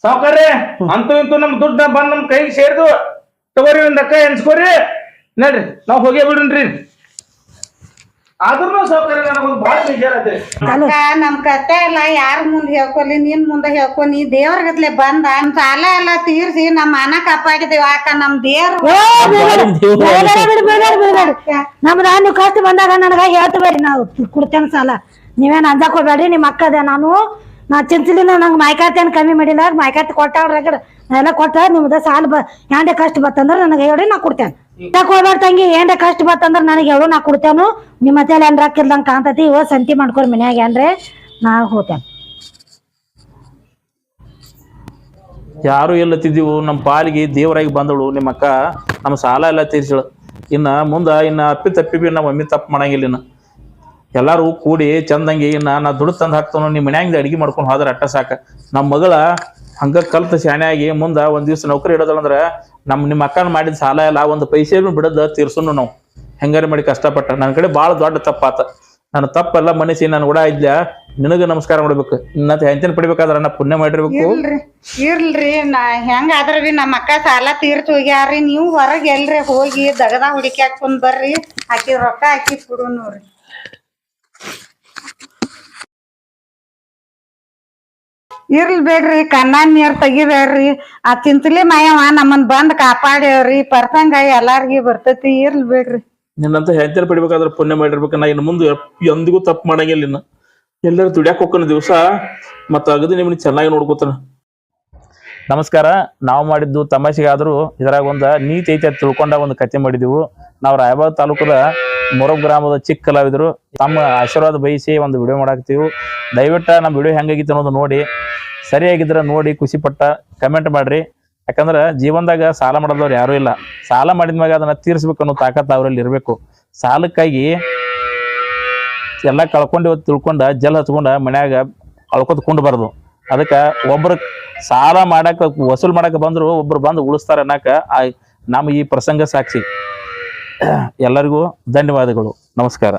ಸಾವುಕಾರ್ರಿ ಅಂತೂ ಇಂತೂ ನಮ್ ದುಡ್ಡ ಬಂದ್ ನಮ್ ಕೈಗೆ ಸೇರ್ದು ತಗೋರಿ ಒಂದ್ ಅಕ್ಕ ಎನ್ಸ್ಕೋರಿ ನಡ್ರಿ ನಾವ್ ಹೋಗೇ ಬಿಡ್ರಿ ಆದ್ರೂ ನನಗೊಂದು ಅಕ್ಕ ನಮ್ ಕತೆ ಎಲ್ಲ ಯಾರ ಮುಂದ್ ಹೇಳ್ಕೊಲಿ ನಿನ್ ಮುಂದ ಹೇಳ್ಕೊ ನೀ ದೇವ್ರಗತ್ಲೆ ಬಂದ ನಮ್ ಸಾಲ ಎಲ್ಲ ತೀರ್ಸಿ ನಮ್ಮ ಮನ ಕಾಪಾಡಿದೇವ ಅಕ್ಕ ನಮ್ ದೇವ್ರ. ನಮ್ದ ನೀವು ಕಷ್ಟ ಬಂದಾಗ ನನಗ ಹೇಳ್ತಬೇಡಿ ನಾವು ಕೊಡ್ತೇನೆ ಸಾಲ. ನೀವೇನ್ ಅಂಜಾಕ್ ಹೋಗ್ಬೇಡ್ರಿ ನಿಮ್ಮ ಅಕ್ಕ ಅದ ನಾನು ನಾ ಚಿಂಚಲಿನ ನಂಗೆ ಮಾಯ್ಕಾತೇನ್ ಕಮ್ಮಿ ಮಾಡಿಲ್ಲ ಮಾಯ್ಕಾತಿ ಕೊಟ್ಟ ರಗಡ ನಾ ಎಲ್ಲ ಕೊಟ್ಟ ನಿಮ್ದ ಸಾಲ ಬ ಏನ್ರೆ ಕಷ್ಟ ಬತ್ತಂದ್ರ ನನಗೆ ಹೇಳಿ ನಾ ಕೊಡ್ತೇನೆ. ಹೋಗ್ಬೇಡ ತಂಗಿ? ಏನ್ರ ಕಷ್ಟ ಬತ್ತಂದ್ರ ನನಗೆ ಹೇಳು, ನಾ ಕೊಡ್ತೇನು. ನಿಮ್ಮ ಮತ್ತೆ ಏನ್ರ ರೊಕ್ಕ ಕಾಣ್ತತಿ, ಇವ ಸಂತಿ ಮಾಡ್ಕೊರ್ ಮನ್ಯಾಗ ಏನ್ರೆ, ನಾ ಹೋಗ್ತೇನೆ. ಯಾರು ಎಲ್ಲತ್ತಿದ್ದೀವು ನಮ್ಮ ಪಾಲಿಗೆ ದೇವರಾಗಿ ಬಂದಳು, ನಿಮ್ಮ ಅಕ್ಕ ನಮ್ಮ ಸಾಲ ಎಲ್ಲ ತೀರ್ಸಳು. ಇನ್ನ ಮುಂದ ಇನ್ನ ಅಪ್ಪಿ ತಪ್ಪಿ ಬಿ ನಮ್ಮ ಮಮ್ಮಿ ತಪ್ಪು ಮಾಡಂಗಿಲ್ಲ ಇನ್ನ. ಎಲ್ಲಾರು ಕೂಡಿ ಚಂದಂಗಿ ಇನ್ನ ನಾ ದುಡ್ಡು ತಂದು ಹಾಕ್ತಾನು ನಿಮ್ಮ ಮನ್ಯಾಂಗ ಅಡಿಗೆ ಮಾಡ್ಕೊಂಡು ಹೋದ್ರ ಅಟ್ಟ ಸಾಕ. ನಮ್ಮ ಮಗಳ ಹಂಗ ಕಲ್ತ ಶಾಣಿಯಾಗಿ ಮುಂದ ಒಂದ್ ದಿವ್ಸ ನೌಕರಿ ಇಡೋದಂದ್ರ ನಮ್ ನಿಮ್ಮ ಅಕ್ಕನ ಮಾಡಿದ ಸಾಲ ಎಲ್ಲ ಒಂದು ಪೈಸೆನು ಬಿಡದ ತೀರ್ಸುನು ನಾವು. ಹೆಂಗಾರ ಮಾಡಿ ಕಷ್ಟಪಟ್ಟ ನನ್ನ ಕಡೆ ಭಾಳ ದೊಡ್ಡ ತಪ್ಪಾತ ನನ್ನ ತಪ್ಪೆಲ್ಲ ಮನಸ್ಸಿ ನಾನು ಕೂಡ ಇದ್ಲ ನಿನಗ ನಮಸ್ಕಾರ ಮಾಡ್ಬೇಕು. ಇನ್ನ ಹೆಂಚನ್ ಪಡಿಬೇಕಾದ್ರ ನಾ ಪುಣ್ಯ ಮಾಡಿರ್ಬೇಕು. ಇಲ್ರಿ ಇರ್ಲ್ರಿ. ನಾ ಹೆಂಗ ಆದ್ರ ನಮ್ಮ ಅಕ್ಕ ಸಾಲ ತೀರ್ತು ಹೋಗ್ಯಾರಿ ನೀವು ಹೊರಗೆ ಎಲ್ರಿ ಹೋಗಿ ದಗದ ಹುಡುಕಿ ಹಾಕೊಂಡ್ ಬರ್ರಿ. ಆಕಿ ರೊಕ್ಕ ಹಾಕಿ ಕೊಡು ನೋಡ್ರಿ. ಇರ್ಲ್ ಬೇಡ್ರಿ ಕಣ್ಣ ನೀರ್ ತೆಗಿಬೇಡ್ರಿ. ಆ ತಿಂತಲಿ ಮಾಯವ ನಮ್ಮನ್ ಬಂದ್ ಕಾಪಾಡ್ಯಾವ್ರಿ. ಪರ್ಸಂಗ ಎಲ್ಲಾರ್ಗಿ ಬರ್ತೈತಿ ಇರ್ಲಿ ಬೇಡ್ರಿ. ನಿನ್ನಂತ ಹೆಂಚನ್ ಪಡಿಬೇಕಾದ್ರೆ ಪುಣ್ಯ ಮಾಡಿರ್ಬೇಕ. ನಾ ಇನ್ನು ಮುಂದೆ ಎಂದಿಗೂ ತಪ್ಪು ಮಾಡಂಗಿಲ್ಲ ಇನ್ನ ಎಲ್ಲರೂ ದುಡ್ಯಾಕ್ ಹೋಗ್ಕೊಂಡ ದಿವಸ. ಮತ್ತ ಅಗದಿ ನಿಮ್ಮನ್ನ ಚೆನ್ನಾಗಿ ನೋಡ್ಕೋತಾನ. ನಮಸ್ಕಾರ. ನಾವು ಮಾಡಿದ್ದು ತಮಾಷೆಗಾದ್ರೂ ಇದ್ರಾಗ ಒಂದ ನೀತಿ ಐತಿ ಅಂತ ತಿಳ್ಕೊಂಡ ಒಂದು ಕತೆ ಮಾಡಿದೆವು. ನಾವು ರಾಯಬಾಗ್ ತಾಲೂಕದ ಮೊರಬ್ ಗ್ರಾಮದ ಚಿಕ್ಕ ಕಲಾವಿದರು. ತಮ್ಮ ಆಶೀರ್ವಾದ ಬಯಸಿ ಒಂದು ವಿಡಿಯೋ ಮಾಡಾಕ್ತೀವಿ ದಯವಿಟ್ಟು ನಮ್ಮ ವಿಡಿಯೋ ಹೆಂಗಾಗಿತ್ತು ಅನ್ನೋದು ನೋಡಿ. ಸರಿಯಾಗಿದ್ರೆ ನೋಡಿ ಖುಷಿ ಪಟ್ಟ ಕಮೆಂಟ್ ಮಾಡ್ರಿ. ಯಾಕಂದ್ರೆ ಜೀವನದಾಗ ಸಾಲ ಮಾಡೋದವ್ರು ಯಾರೂ ಇಲ್ಲ. ಸಾಲ ಮಾಡಿದ್ಮ್ಯಾಗ ಅದನ್ನ ತೀರ್ಸ್ಬೇಕು ಅನ್ನೋ ತಾಕತ್ ಅವ್ರಲ್ಲಿ ಇರಬೇಕು. ಸಾಲಕ್ಕಾಗಿ ಎಲ್ಲ ಕಳ್ಕೊಂಡು ತಿಳ್ಕೊಂಡ ಜಲ್ ಹಚ್ಕೊಂಡ ಮನ್ಯಾಗ ಅಳ್ಕೊತ ಕುಂಡ್ಬಾರ್ದು. ಅದಕ್ಕೆ ಒಬ್ರು ಸಾಲ ಮಾಡಾಕ, ವಸೂಲ್ ಮಾಡಾಕ ಬಂದ್ರು ಒಬ್ರು ಬಂದು ಉಳಿಸ್ತಾರೆ ಅನ್ನಕ ಆ ನಮ್ಮ ಈ ಪ್ರಸಂಗ ಸಾಕ್ಷಿ. ಎಲ್ಲರಿಗೂ ಧನ್ಯವಾದಗಳು. ನಮಸ್ಕಾರ.